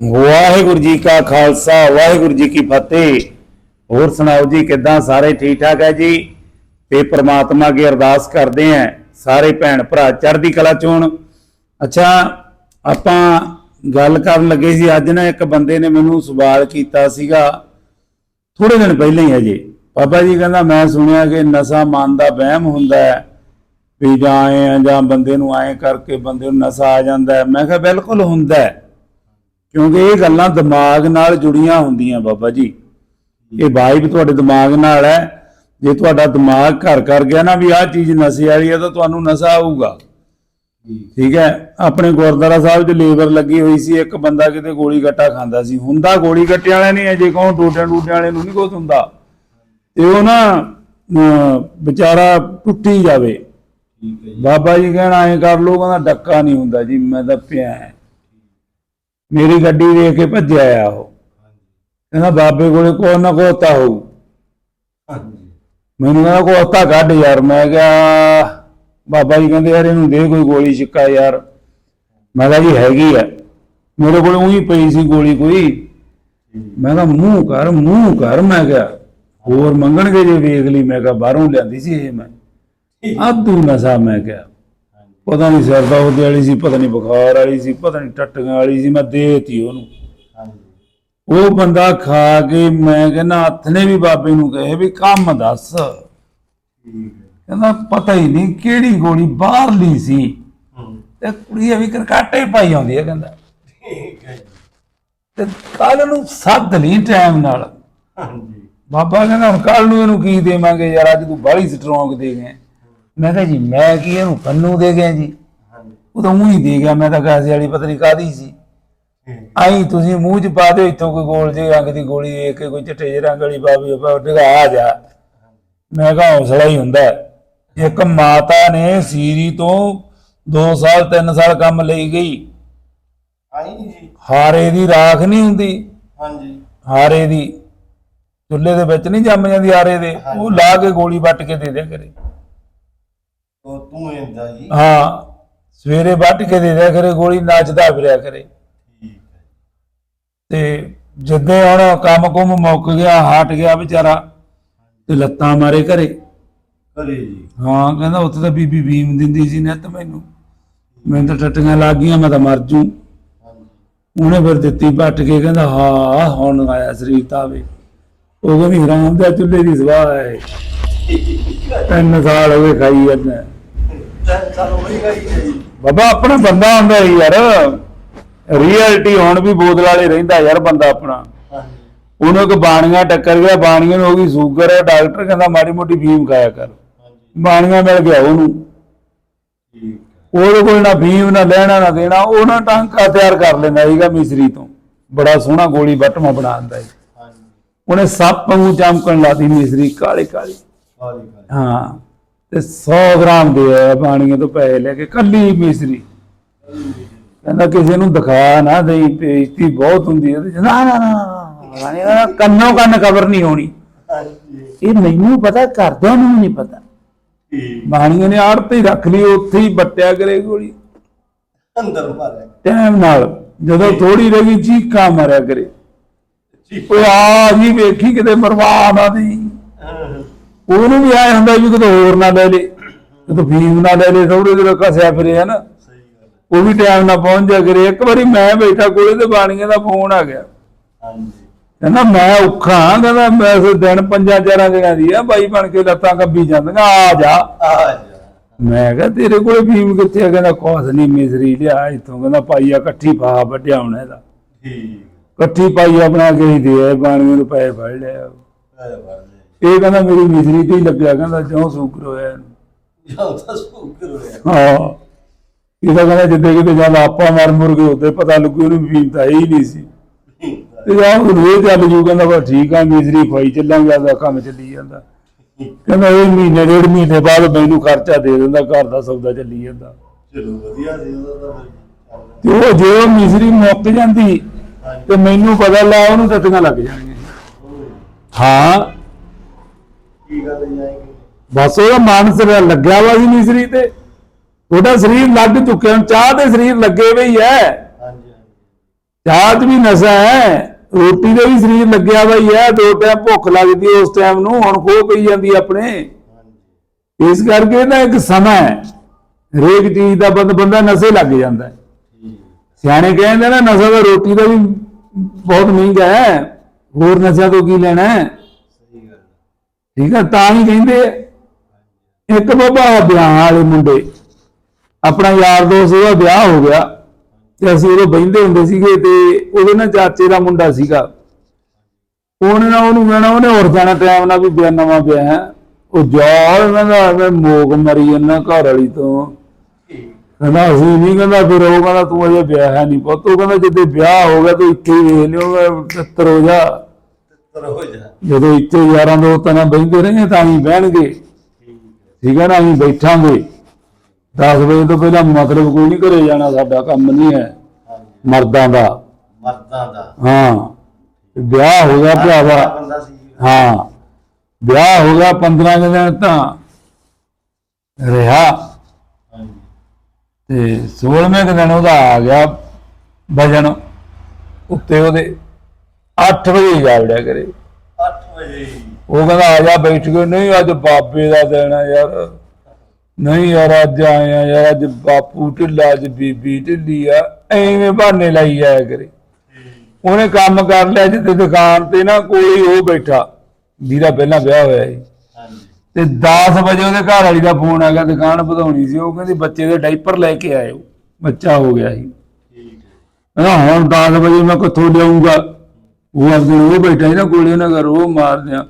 ਵਾਹਿਗੁਰੂ ਜੀ ਕਾ ਖਾਲਸਾ, ਵਾਹਿਗੁਰੂ ਜੀ ਕੀ ਫਤਿਹ। ਹੋਰ ਸੁਣਾਓ ਜੀ, ਕਿੱਦਾਂ? ਸਾਰੇ ਠੀਕ ਠਾਕ ਹੈ ਜੀ? ਤੇ ਪ੍ਰਮਾਤਮਾ ਅੱਗੇ ਅਰਦਾਸ ਕਰਦੇ ਆਂ ਸਾਰੇ ਭੈਣ ਭਰਾ ਚੜ੍ਹਦੀ ਕਲਾ ਚੋਣ ਅੱਛਾ, ਆਪਾਂ ਗੱਲ ਕਰਨ ਲੱਗੇ ਸੀ, ਅੱਜ ਨਾ ਇੱਕ ਬੰਦੇ ਨੇ ਮੈਨੂੰ ਸਵਾਲ ਕੀਤਾ ਸੀਗਾ ਥੋੜੇ ਦਿਨ ਪਹਿਲਾਂ ਹੀ ਹਜੇ। ਬਾਬਾ ਜੀ ਕਹਿੰਦਾ, ਮੈਂ ਸੁਣਿਆ ਕਿ ਨਸ਼ਾ ਮਨ ਦਾ ਵਹਿਮ ਹੁੰਦਾ ਹੈ, ਵੀ ਜਾਂ ਆਏ ਆ ਜਾਂ ਬੰਦੇ ਨੂੰ ਐਂ ਕਰਕੇ ਬੰਦੇ ਨੂੰ ਨਸ਼ਾ ਆ ਜਾਂਦਾ ਮੈਂ ਕਿਹਾ, ਬਿਲਕੁਲ ਹੁੰਦਾ ਹੈ। ਕਿਉਂਕਿ ਇਹ ਗੱਲਾਂ ਦਿਮਾਗ ਨਾਲ ਜੁੜੀਆਂ ਹੁੰਦੀਆਂ ਬਾਬਾ ਜੀ। ਇਹ ਵਾਈਬ ਤੁਹਾਡੇ ਦਿਮਾਗ ਨਾਲ ਹੈ। ਜੇ ਤੁਹਾਡਾ ਦਿਮਾਗ ਘਰ ਕਰ ਗਿਆ ਨਾ ਵੀ ਆਹ ਚੀਜ਼ ਨਸ਼ੇ ਵਾਲੀ ਹੈ ਤਾਂ ਤੁਹਾਨੂੰ ਨਸ਼ਾ ਆਊਗਾ। ਠੀਕ ਹੈ। ਆਪਣੇ ਗੁਰਦੁਆਰਾ ਸਾਹਿਬ 'ਚ ਲੇਬਰ ਲੱਗੀ ਹੋਈ ਸੀ। ਇੱਕ ਬੰਦਾ ਕਿਤੇ ਗੋਲੀ ਗੱਟਾ ਖਾਂਦਾ ਸੀ। ਹੁੰਦਾ ਗੋਲੀ ਗੱਟੇ ਵਾਲੇ ਨਹੀਂ ਅਜੇ ਕਹੋ ਟੋਟਿਆਂ ਟੂਟਿਆਂ ਵਾਲੇ ਨੂੰ ਨਹੀਂ ਕੁਛ ਹੁੰਦਾ। ਤੇ ਉਹ ਨਾ ਵਿਚਾਰਾ ਟੁੱਟੀ ਜਾਵੇ। ਠੀਕ ਹੈ ਜੀ। ਬਾਬਾ ਜੀ ਕਹਿਣਾ ਐਂ ਕਰ ਲੋ ਕਹਿੰਦਾ ਡੱਕਾ ਨਹੀਂ ਹੁੰਦਾ ਜੀ ਮੈਂ ਤਾਂ ਪਿਆ। ਮੇਰੀ ਗੱਡੀ ਵੇਖ ਕੇ ਭੱਜਿਆ ਆ ਉਹ। ਕਹਿੰਦਾ ਬਾਬੇ ਕੋਲੇ ਕੋਈ ਨਾ ਕੋਈ ਤਾਂ ਹੋਊ। ਮੈਨੂੰ ਕਹਿੰਦਾ ਕੋਈ ਤਾਂ ਕੱਢ ਯਾਰ। ਮੈਂ ਕਿਹਾ ਬਾਬਾ ਜੀ ਕਹਿੰਦੇ ਯਾਰ ਇਹਨੂੰ ਦੇ ਕੋਈ ਗੋਲੀ ਛਿੱਕਾ ਯਾਰ। ਮੈਂ ਕਿਹਾ ਜੀ ਹੈਗੀ ਆ। ਮੇਰੇ ਕੋਲ ਉਹੀ ਪਈ ਸੀ ਗੋਲੀ ਕੋਈ। ਮੈਂ ਕਿਹਾ ਮੂੰਹ ਕਰ ਮੂੰਹ ਕਰ। ਮੈਂ ਕਿਹਾ ਹੋਰ ਮੰਗਣਗੇ ਜੇ ਵੇਖ ਲਈ। ਮੈਂ ਕਿਹਾ ਬਾਹਰੋਂ ਲਿਆਂਦੀ ਸੀ ਇਹ ਮੈਂ। ਆਦੂ ਨਸ਼ਾ ਮੈਂ ਕਿਹਾ। ਪਤਾ ਨਹੀਂ ਸਿਰ ਦਾ ਉਹਦੇ ਵਾਲੀ ਸੀ ਪਤਾ ਨਹੀਂ ਬੁਖਾਰ ਵਾਲੀ ਸੀ ਪਤਾ ਨਹੀਂ ਟੱਟੀਆਂ ਵਾਲੀ ਸੀ ਮੈਂ ਦੇਤੀ ਉਹਨੂੰ। ਹਾਂਜੀ ਉਹ ਬੰਦਾ ਖਾ ਕੇ ਮੈਂ ਕਹਿੰਦਾ ਹੱਥ ਨੇ ਵੀ ਬਾਬੇ ਨੂੰ ਕਹੇ ਵੀ ਕੰਮ ਦੱਸ। ਕਹਿੰਦਾ ਪਤਾ ਹੀ ਨਹੀਂ ਕਿਹੜੀ ਗੋਲੀ ਬਾਹਰਲੀ ਸੀ। ਹੂੰ ਤੇ ਕੁੜੀ ਵੀ ਕਰਕਾਟੇ ਪਾਈ ਆਉਂਦੀ ਹੈ ਕਹਿੰਦਾ। ਤੇ ਕੱਲ ਨੂੰ ਸੱਦ ਲਈ ਟਾਈਮ ਨਾਲ। ਹਾਂਜੀ। ਬਾਬਾ ਕਹਿੰਦਾ ਹੁਣ ਕੱਲ ਨੂੰ ਇਹਨੂੰ ਕੀ ਦੇਵਾਂਗੇ ਯਾਰ ਅੱਜ ਤੂੰ ਬਾਹਲੀ ਸਟਰੋਂਗ ਦੇ ਗਿਆ ਮੈਂ ਕਿਹਾ ਜੀ ਮੈਂ ਕੀ ਇਹਨੂੰ ਪੰਨੂ ਦੇ ਗਿਆ ਜੀ? ਹਾਂਜੀ। ਉਹ ਤਾਂ ਉਹੀ ਦੇ ਗਿਆ ਮੈਂ ਤਾਂ ਕਾਸੇ ਵਾਲੀ ਪਤਾ ਨਹੀਂ ਕਾਦੀ ਸੀ ਆਈ ਤੁਸੀਂ ਮੂੰਹ ਚ ਪਾ ਦਿਓ ਇੱਥੋਂ ਕੋਈ ਗੋਲ ਜਿਹੇ ਰੰਗ ਦੀ ਗੋਲੀ ਦੇ ਕੇ ਕੋਈ ਚਿੱਟੇ ਜਿਹੇ ਰੰਗ ਵਾਲੀ ਬਾਬੀ ਡਗਾ ਆ ਜਾ। ਮੈਂ ਕਿਹਾ ਹੌਸਲਾ ਹੀ ਹੁੰਦਾ। ਇੱਕ ਮਾਤਾ ਨੇ ਸੀਰੀ ਤੋਂ 2 ਸਾਲ 3 ਸਾਲ ਕੰਮ ਲਈ ਗਈ। ਆਈ ਜੀ। ਹਾਰੇ ਦੀ ਰਾਖ ਨਹੀਂ ਹੁੰਦੀ। ਹਾਂਜੀ। ਹਾਰੇ ਦੀ। ਚੁੱਲ੍ਹੇ ਦੇ ਵਿੱਚ ਨਹੀਂ ਜੰਮ ਜਾਂਦੀ ਹਾਰੇ ਦੇ। ਉਹ ਲਾ ਕੇ ਗੋਲੀ ਵੱਟ ਕੇ ਦੇ ਦਿਆ ਕਰੇ। ਤੋ ਤੂੰ ਜੀ। ਹਾਂ ਸਵੇਰੇ ਵੱਟ ਕੇ ਦੇ ਦਿਆ ਕਰੇ ਗੋਲੀ ਨੱਚਦਾ ਫਿਰਿਆ ਕਰੇ। ਠੀਕ ਹੈ। ਤੇ ਜਿੱਦੇ ਹੁਣ ਕੰਮ ਕੁਮ ਮੁੱਕ ਗਿਆ ਹਟ ਗਿਆ ਵਿਚਾਰਾ ਤੇ ਲੱਤਾਂ ਮਾਰੇ ਘਰੇ। ਕਰੇ ਜੀ। ਹਾਂ ਕਹਿੰਦਾ ਉੱਥੇ ਤਾਂ ਬੀਬੀ ਬੀਮ ਦਿੰਦੀ ਸੀ ਨਿੱਤ ਮੈਨੂੰ। ਮੈਨੂੰ ਤਾਂ ਟੱਟੀਆਂ ਲੱਗ ਗਈਆਂ ਮੈਂ ਤਾਂ ਮਰ ਜੂ। ਉਹਨੇ ਫਿਰ ਦਿੱਤੀ ਭੱਟ ਕੇ ਕਹਿੰਦਾ ਹਾਂ ਹੁਣ ਆਇਆ ਸਰੀਰ ਤਾਵੇ ਉਹ ਕਹਿੰਦੀ ਹਰਾਮ ਦਾ ਚੁੱਲ੍ਹੇ ਦੀ ਸਵਾਹ ਹੈ। ਤਿੰਨ ਸਾਲ ਹੋ ਗਏ ਖਾਈ ਜਾਂਦਾ ਬਾਬਾ ਆਪਣਾ ਬੰਦਾ ਹੁੰਦਾ ਯਾਰ। ਰੀਅਲਟੀ ਹੁਣ ਵੀ ਬੋਤਲ ਵਾਲੇ ਰਹਿੰਦਾ ਯਾਰ ਬੰਦਾ ਆਪਣਾ। ਉਹਨੂੰ ਇੱਕ ਬਾਣੀਆਂ ਟੱਕਰ ਗਿਆ ਬਾਣੀਆਂ ਨੂੰ ਹੋ ਗਈ ਸ਼ੂਗਰ ਹੈ ਡਾਕਟਰ ਕਹਿੰਦਾ ਮਾੜੀ ਮੋਟੀ ਫੀਮ ਖਾਇਆ ਕਰ। ਬਾਣੀਆਂ ਮਿਲ ਗਿਆ ਉਹਨੂੰ। ਉਹਦੇ ਕੋਲ ਨਾ ਫੀਮ ਨਾ ਲੈਣਾ ਨਾ ਦੇਣਾ ਉਹ ਨਾ ਟਾਂਕਾ ਤਿਆਰ ਕਰ ਲੈਂਦਾ ਸੀਗਾ ਮਿਸਰੀ ਤੋਂ। ਬੜਾ ਸੋਹਣਾ ਗੋਲੀ ਬਟਮਾ ਬਣਾ ਦਿੰਦਾ ਸੀ। ਉਹਨੇ ਸੱਪ ਨੂੰ ਚਮਕਣ ਲਾਦੀ ਮਿਸਰੀ ਕਾਲੀ ਕਾਲੀ। ਹਾਂ। ਤੇ 100 ਗ੍ਰਾਮ ਦੇ ਆਇਆ ਬਾਣੀਆਂ ਤੋਂ ਪੈਸੇ ਲੈ ਕੇ ਕੱਲੀ ਮਿਸਰੀ। ਕਹਿੰਦਾ ਕਿਸੇ ਨੂੰ ਦਿਖਾ ਨਾ ਦੇਈ ਬੇਇੱਜ਼ਤੀ ਬਹੁਤ ਹੁੰਦੀ ਹੈ ਤੇ ਨਾ ਨਾ ਨਾ, ਨਾ ਕੰਨੋਂ ਕੰਨ ਕਬਰ ਨਹੀਂ ਹੋਣੀ। ਇਹ ਮੈਨੂੰ ਪਤਾ ਕਰਦਿਆਂ ਨੂੰ ਨਹੀਂ ਪਤਾ। ਬਾਣੀਆਂ ਨੇ ਆੜਤ ਹੀ ਰੱਖ ਲਈ ਉੱਥੇ ਹੀ ਬੱਟਿਆ ਕਰੇ ਗੋਲੀ। ਅੰਦਰ ਮਾਰਿਆ। ਟਾਈਮ ਨਾਲ ਜਦੋਂ ਥੋੜੀ ਰਹਿ ਗਈ ਚੀਕਾਂ ਮਾਰਿਆ ਕਰੇ। ਓਏ ਆ ਜੀ ਵੇਖੀ ਕਿਤੇ ਮਰਵਾ ਨਾ ਦੀ ਉਹਨੂੰ ਵੀ ਆਇਆ ਹੁੰਦਾ ਵੀ ਕਿਤੇ ਹੋਰ ਨਾ ਲੈ ਲੇ ਕਿਤੇ ਫੀਮ ਨਾ ਲੈ ਲੇ ਥੋੜੇ ਜਿਹੇ ਕਸਿਆ ਫਿਰੇ ਹੈ ਨਾ ਸਹੀ ਗੱਲ ਹੈ। ਉਹ ਵੀ ਟਾਈਮ ਨਾਲ ਪਹੁੰਚ ਜਾ ਕਰੇ। ਇੱਕ ਵਾਰੀ ਮੈਂ ਬੈਠਾ ਕੋਲੇ ਤੇ ਬਾਣੀਆਂ ਦਾ ਫੋਨ ਆ ਗਿਆ। ਹਾਂਜੀ। ਕਹਿੰਦਾ ਮੈਂ ਔਖਾ ਹਾਂ, ਕਹਿੰਦਾ ਮੈਂ ਇਸ ਦਿਨ ਪੰਜਾਂ ਚਾਰਾਂ ਦਿਨਾਂ ਦੀ ਆ ਬਾਈ ਬਣ ਕੇ ਲੱਤਾਂ ਕੱਬੀ ਜਾਂਦੀਆਂ ਆ ਜਾ। ਆ ਮੈਂ ਕਿਹਾ ਤੇਰੇ ਕੋਲੇ ਫੀਮ ਕਿੱਥੇ ਆ? ਕਹਿੰਦਾ ਕੁਛ ਨਹੀਂ ਮਿਸਰੀ ਲਿਆ ਇੱਥੋਂ। ਕਹਿੰਦਾ ਪਾਈਆ ਇਕੱਠੀ ਪਾ ਵੱਡਿਆ ਹੁਣ ਇਹਦਾ। ਠੀਕ। ਇਕੱਠੀ ਪਾਈ ਆਪਣਾ ਗਈ ਦੇ ਆਏ, ਬਾਣੀਆਂ ਨੂੰ ਪੈਸੇ ਫੜ ਲਿਆ। ਆ ਬਾਤ ਹੈ ਇਹ ਕਹਿੰਦਾ ਮੇਰੀ ਮਿਸਰੀ ਤੇ ਹੀ ਲੱਗਿਆ ਕਹਿੰਦਾ ਜਿਉਂ ਸ਼ੂਗਰ ਹੋਇਆ ਇਹਨੂੰ। ਤਾਂ ਸੁਕਰ ਹੋਇਆ ਹਾਂ। ਇਹ ਤਾਂ ਕਹਿੰਦਾ ਜਿੱਦੇ ਕਿਤੇ ਜਦ ਆਪਾਂ ਮਰ ਮੁਰ ਗਏ ਉੱਤੇ ਪਤਾ ਲੱਗੂ ਇਹਨੂੰ ਵੀ ਤਾਂ ਹੀ ਨਹੀਂ ਸੀ। ਤੇ ਜਾ ਹੁਣ ਇਹ ਚੱਲ ਜੂ ਕਹਿੰਦਾ ਬਸ ਠੀਕ ਆ ਮਿਸਰੀ ਖਵਾਈ ਚੱਲਾਂਗੇ ਆਦਾ ਕੰਮ ਚੱਲੀ ਜਾਂਦਾ। ਕਹਿੰਦਾ ਇਹ ਮਹੀਨੇ ਡੇਢ ਮਹੀਨੇ ਬਾਅਦ ਮੈਨੂੰ ਖਰਚਾ ਦੇ ਦਿੰਦਾ ਘਰ ਦਾ ਸੌਦਾ ਚੱਲੀ ਜਾਂਦਾ। ਚਲੋ ਵਧੀਆ ਸੀ ਉਹਦਾ ਤਾਂ ਉਹ ਜੇ ਉਹ ਮਿਸਰੀ ਮੁੱਕ ਜਾਂਦੀ ਤੇ ਮੈਨੂੰ ਪਤਾ ਲਾ ਉਹਨੂੰ ਤੱਤੀਆਂ ਲੱਗ ਜਾਣਗੀਆਂ। ਹਾਂ। ਕੀ ਗੱਲ ਜਾਏਗੀ ਬਸ ਉਹਦਾ ਮਨ ਸਿਰ ਲੱਗਿਆ ਵਾ ਸੀ ਮਿਸਰੀ ਤੇ। ਉਹਦਾ ਸਰੀਰ ਲੱਗ ਚੁੱਕਿਆ ਹੁਣ ਚਾਹ ਦੇ ਸਰੀਰ ਲੱਗੇ ਹੋਏ ਹੀ ਹਾਂਜੀ ਹਾਂਜੀ। ਚਾਹ 'ਚ ਵੀ ਨਸ਼ਾ ਹੈ ਰੋਟੀ ਦੇ ਵੀ ਸਰੀਰ ਲੱਗਿਆ ਵਾ ਹੀ ਹੈ ਦੋ ਟਾਈਮ ਭੁੱਖ ਲੱਗਦੀ ਉਸ ਟਾਈਮ ਨੂੰ ਹੁਣ ਖੋ ਪਈ ਜਾਂਦੀ ਆਪਣੇ। ਇਸ ਕਰਕੇ ਨਾ ਇੱਕ ਸਮਾਂ ਹੈ ਹਰੇਕ ਚੀਜ਼ ਦਾ ਬੰਦ ਬੰਦਾ ਨਸ਼ੇ ਲੱਗ ਜਾਂਦਾ ਸਿਆਣੇ ਕਹਿੰਦੇ ਨਾ ਨਸ਼ਾ ਤਾਂ ਰੋਟੀ ਦਾ ਵੀ ਬਹੁਤ ਮਹਿੰਗਾ ਹੈ ਹੋਰ ਨਸ਼ਾ ਤੋਂ ਕੀ ਲੈਣਾ ਹੈ। ਠੀਕ ਆ? ਤਾਂ ਹੀ ਕਹਿੰਦੇ ਇੱਕ ਬਾਬਾ ਵਿਆਹ ਵਾਲੇ ਮੁੰਡੇ, ਆਪਣਾ ਯਾਰ ਦੋਸਤ ਉਹਦਾ ਵਿਆਹ ਹੋ ਗਿਆ ਤੇ ਅਸੀਂ ਉਦੋਂ ਬਹਿੰਦੇ ਹੁੰਦੇ ਸੀਗੇ ਤੇ ਉਹਦੇ ਨਾਲ ਚਾਚੇ ਦਾ ਮੁੰਡਾ ਸੀਗਾ। ਉਹਨੇ ਨਾ ਉਹਨੂੰ ਕਹਿਣਾ, ਉਹਨੇ ਹੋਰ ਜਾਣਾ ਟਾਈਮ ਨਾਲ ਵੀ ਵਿਆਹ ਨਵਾਂ ਵਿਆਹ ਹੈ। ਉਹ ਜਾ ਉਹਨਾਂ ਦਾ ਮੋਗ ਮਰੀ ਜਾਂਦਾ ਘਰ ਵਾਲੀ ਤੋਂ। ਕਹਿੰਦਾ, ਅਸੀਂ ਨਹੀਂ ਕਹਿੰਦਾ ਫਿਰ ਉਹ ਕਹਿੰਦਾ, ਤੂੰ ਅਜੇ ਵਿਆਹ ਹੈ ਨਹੀਂ ਪੁੱਤ। ਉਹ ਕਹਿੰਦਾ, ਜਿੱਦੇ ਵਿਆਹ ਹੋ ਗਿਆ ਤੂੰ ਇੱਥੇ ਹੀ ਵੇਖ ਲਿਓ ਤਿੱਤਰ ਹੋ ਜਾ। ਜਦੋਂ ਇੱਥੇ ਯਾਰਾਂ ਦੋਸਤਾਂ ਨਾਲ ਬਹਿੰਦੇ ਰਹੇ ਤਾਂ ਹੀ ਬਹਿਣਗੇ। ਠੀਕ ਹੈ ਨਾ ਅਸੀਂ ਬੈਠਾਂਗੇ। 10 ਵਜੇ ਤੋਂ ਪਹਿਲਾਂ ਮਤਲਬ ਕੋਈ ਨਹੀਂ ਘਰੇ ਜਾਣਾ ਸਾਡਾ ਕੰਮ ਨਹੀਂ ਹੈ ਮਰਦਾਂ ਦਾ। ਮਰਦਾਂ ਦਾ। ਹਾਂ। ਵਿਆਹ ਹੋ ਗਿਆ ਭਰਾਵਾ। ਬੰਦਾ। ਹਾਂ। ਵਿਆਹ ਹੋ ਗਿਆ 15 ਕੁ ਦਿਨ ਤਾਂ ਰਿਹਾ। ਤੇ 16ਵੇਂ ਕੁ ਦਿਨ ਉਹਦਾ ਆ ਗਿਆ ਵਜਨ ਉੱਤੇ ਉਹਦੇ। 8 ਵਜੇ ਜਾਵੜਿਆ ਕਰੇ। 8 ਵਜੇ। ਉਹ ਕਹਿੰਦਾ ਆ ਜਾ ਬੈਠ ਕੇ। ਨਹੀਂ ਅੱਜ ਬਾਬੇ ਦਾ ਦਿਨ ਆ ਯਾਰ। ਨਹੀਂ ਯਾਰ ਅੱਜ ਆਏ ਆ ਯਾਰ। ਅੱਜ ਬਾਪੂ ਢਿੱਲਾ ਅੱਜ ਬੀਬੀ ਢਿੱਲੀ ਆ। ਐਵੇਂ ਬਹਾਨੇ ਲਾਈ ਜਾਇਆ ਕਰੇ। ਉਹਨੇ ਕੰਮ ਕਰ ਲਿਆ ਜਿੱਤੇ ਦੁਕਾਨ ਤੇ ਨਾ ਕੋਈ ਉਹ ਬੈਠਾ। ਜਿਹਦਾ ਪਹਿਲਾਂ ਵਿਆਹ ਹੋਇਆ ਸੀ। ਤੇ 10 ਵਜੇ ਉਹਦੇ ਘਰ ਵਾਲੀ ਦਾ ਫੋਨ ਆ ਗਿਆ ਦੁਕਾਨ ਵਧਾਉਣੀ ਸੀ। ਉਹ ਕਹਿੰਦੀ ਬੱਚੇ ਦੇ ਡਾਈਪਰ ਲੈ ਕੇ ਆਇਓ। ਬੱਚਾ ਹੋ ਗਿਆ ਸੀ। ਠੀਕ ਹੈ। ਹੁਣ 10 ਵਜੇ ਮੈਂ ਕਿੱਥੋਂ ਲਿਆਉਂਗਾ? ਉਹ ਆਪਣੇ ਉਹ ਬੈਠਾ ਸੀ ਨਾ ਕੋਲੇ ਉਹਨਾਂ ਘਰ ਉਹ ਮਾਰਦਿਆਂ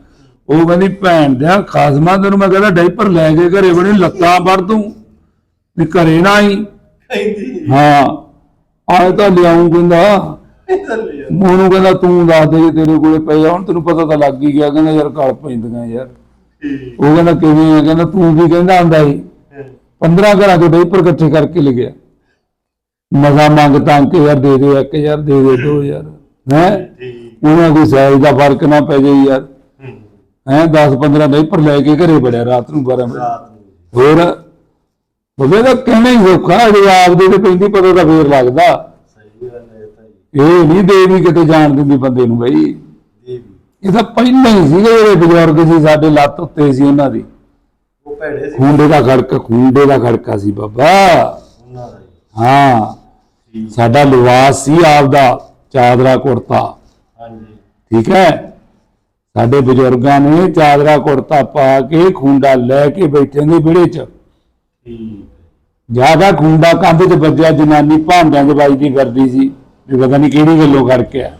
ਉਹ ਕਹਿੰਦੀ ਭੈਣ ਦਿਆ ਖਾਸਮਾ ਤੈਨੂੰ ਮੈਂ ਕਹਿੰਦਾ ਡਾਈਪਰ ਲੈ ਕੇ ਘਰੇ ਬਣੇ ਲੱਤਾਂ ਵੜ ਦੂੰ ਵੀ ਘਰੇ ਨਾ ਕਹਿੰਦੀ। ਹਾਂ ਆਏ ਤਾਂ ਲਿਆਉਂ ਕਹਿੰਦਾ। ਉਹਨੂੰ ਕਹਿੰਦਾ ਤੂੰ ਦੱਸ ਦੇ ਜੇ ਤੇਰੇ ਕੋਲੇ ਪਏ ਆ ਹੁਣ ਤੈਨੂੰ ਪਤਾ ਤਾਂ ਲੱਗ ਹੀ ਗਿਆ ਕਹਿੰਦਾ ਯਾਰ ਗਲ ਪੈਂਦੀਆਂ ਯਾਰ। ਉਹ ਕਹਿੰਦਾ ਕਿਵੇਂ ਆ? ਕਹਿੰਦਾ ਤੂੰ ਵੀ ਕਹਿੰਦਾ ਹੁੰਦਾ ਸੀ ਹੈ। 15 ਘਰਾਂ ਤੋਂ ਡਾਈਪਰ ਇਕੱਠੇ ਕਰਕੇ ਲਿਖਿਆ ਮਜ਼ਾ ਮੰਗ ਤਾਂ ਕਿ ਯਾਰ ਦੇ ਦੇ 1000 ਦੇ ਦੇ 2000 ਹੈ? ਉਹਨਾਂ ਕੋਈ ਸਾਈਜ਼ ਦਾ ਫ਼ਰਕ ਨਾ ਪੈ ਜਾਈ ਯਾਰ। ਹੂੰ। ਹੈ 10 15 ਡਾਈਪਰ ਲੈ ਕੇ ਘਰੇ ਬੜਿਆ ਰਾਤ ਨੂੰ 12 ਵਜੇ। ਹੋਰ ਉਹਦੇ ਤਾਂ ਕਹਿਣਾ ਹੀ ਸੌਖਾ ਜੇ ਆਪਦੇ ਤੇ ਪੈਂਦੀ ਪਤਾ ਤਾਂ ਫੇਰ ਲੱਗਦਾ। ਸਹੀ ਗੱਲ ਹੈ ਇਹ ਨਹੀਂ ਦੇ ਵੀ ਕਿਤੇ ਜਾਣ ਦਿੰਦੀ ਬੰਦੇ ਨੂੰ ਬਈ। ਦੇਵੀ। ਇਹ ਤਾਂ ਪਹਿਲਾਂ ਹੀ ਸੀਗੇ ਜਿਹੜੇ ਬਜ਼ੁਰਗ ਸੀ ਸਾਡੇ ਲੱਤ ਉੱਤੇ ਸੀ ਉਹਨਾਂ ਦੀ। ਉਹ ਭੈੜੇ ਸੀ। ਖੁੰਡੇ ਦਾ ਖੜਕਾ ਖੁੰਡੇ ਦਾ ਖੜਕਾ ਸੀ ਬਾਬਾ। ਦਾ ਹਾਂ ਸਾਡਾ ਲਿਵਾਸ ਸੀ ਆਪਦਾ ਚਾਦਰਾ ਕੁੜਤਾ। ਠੀਕ ਹੈ? ਸਾਡੇ ਬਜ਼ੁਰਗਾਂ ਨੇ ਚਾਦਰਾ ਕੁੜਤਾ ਪਾ ਕੇ ਖੁੰਡਾ ਲੈ ਕੇ ਬੈਠੇ ਨੇ ਵਿਹੜੇ 'ਚ। ਜ਼ਿਆਦਾ ਖੁੰਡਾ ਕੰਧ 'ਚ ਵੱਜਿਆ ਜਨਾਨੀ ਭਾਂਡਿਆਂ 'ਚ ਵੱਜਦੀ ਫਿਰਦੀ ਸੀ। ਵੀ ਪਤਾ ਨਹੀਂ ਕਿਹੜੀ ਗੱਲੋਂ ਖੜ ਕੇ ਆ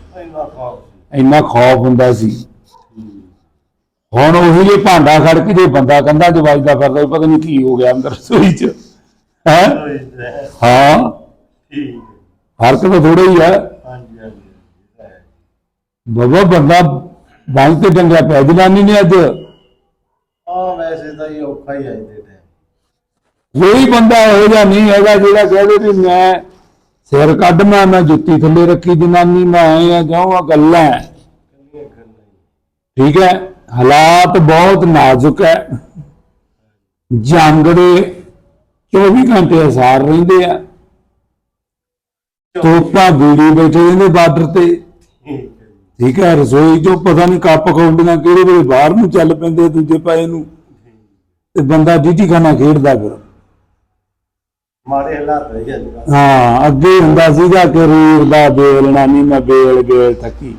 ਇੰਨਾ ਖੌਫ ਹੁੰਦਾ ਸੀ। ਹੁਣ ਉਹੀ ਜੇ ਭਾਂਡਾ ਖੜ ਕੇ ਜੇ ਬੰਦਾ ਕੰਧਾਂ 'ਚ ਵੱਜਦਾ ਫਿਰਦਾ ਪਤਾ ਨਹੀਂ ਕੀ ਹੋ ਗਿਆ ਅੰਦਰ ਰਸੋਈ 'ਚ। ਹੈ? ਹੈ। ਫ਼ਰਕ ਤਾਂ ਥੋੜਾ ਹੀ ਹੈ। ਬਾਬਾ ਬੰਦਾ ਬੰਦ ਤੇ ਡੰਗਿਆ ਪਿਆ ਜਨਾਨੀ ਨੇ ਅੱਜ। ਹਾਂ ਵੈਸੇ ਤਾਂ ਇਹ ਔਖਾ ਹੀ ਇਹਦੇ ਟਾਈਮ ਕੋਈ ਬੰਦਾ ਇਹੋ ਜਿਹਾ ਨਹੀਂ ਹੈਗਾ ਜਿਹੜਾ ਕਹਦੇ ਵੀ ਮੈਂ ਸਿਰ ਕੱਢ ਮੈਂ ਮੈਂ ਜੁੱਤੀ ਥੱਲੇ ਰੱਖੀ ਜਨਾਨੀ ਮੈਂ ਆਏ ਆ ਜਾਵਾਂ ਗੱਲਾਂ। ਠੀਕ ਹੈ ਹਾਲਾਤ ਬਹੁਤ ਨਾਜ਼ੁਕ ਹੈ ਜੰਗ ਦੇ 24 ਘੰਟੇ ਅਸਾਰ ਰਹਿੰਦੇ ਆ। ਤੋਪਾਂ ਗੋਲੀ ਬੈਠੇ ਰਹਿੰਦੇ ਬਾਰਡਰ ਤੇ। ਠੀਕ ਹੈ ਰਸੋਈ ਚੋਂ ਪਤਾ ਨਹੀਂ ਕੱਪ ਖੋਲਦੀਆਂ ਕਿਹੜੇ ਵੇਲੇ ਬਾਹਰ ਨੂੰ ਚੱਲ ਪੈਂਦੇ ਦੂਜੇ ਪਾਸੇ ਨੂੰ। ਤੇ ਬੰਦਾ ਡੀਟੀ ਖਾਨਾ ਖੇਡਦਾ ਫਿਰ। ਮਾੜੇ ਹਾਲਾਤ ਹੈ ਜੀ। ਹਾਂ ਅੱਗੇ ਹੁੰਦਾ ਸੀਗਾ ਕਿ ਰੀਰ ਦਾ ਬੇਲਣਾ ਨਹੀਂ ਮੈਂ ਬੇਲ ਬੇਲ ਥੱਕੀ।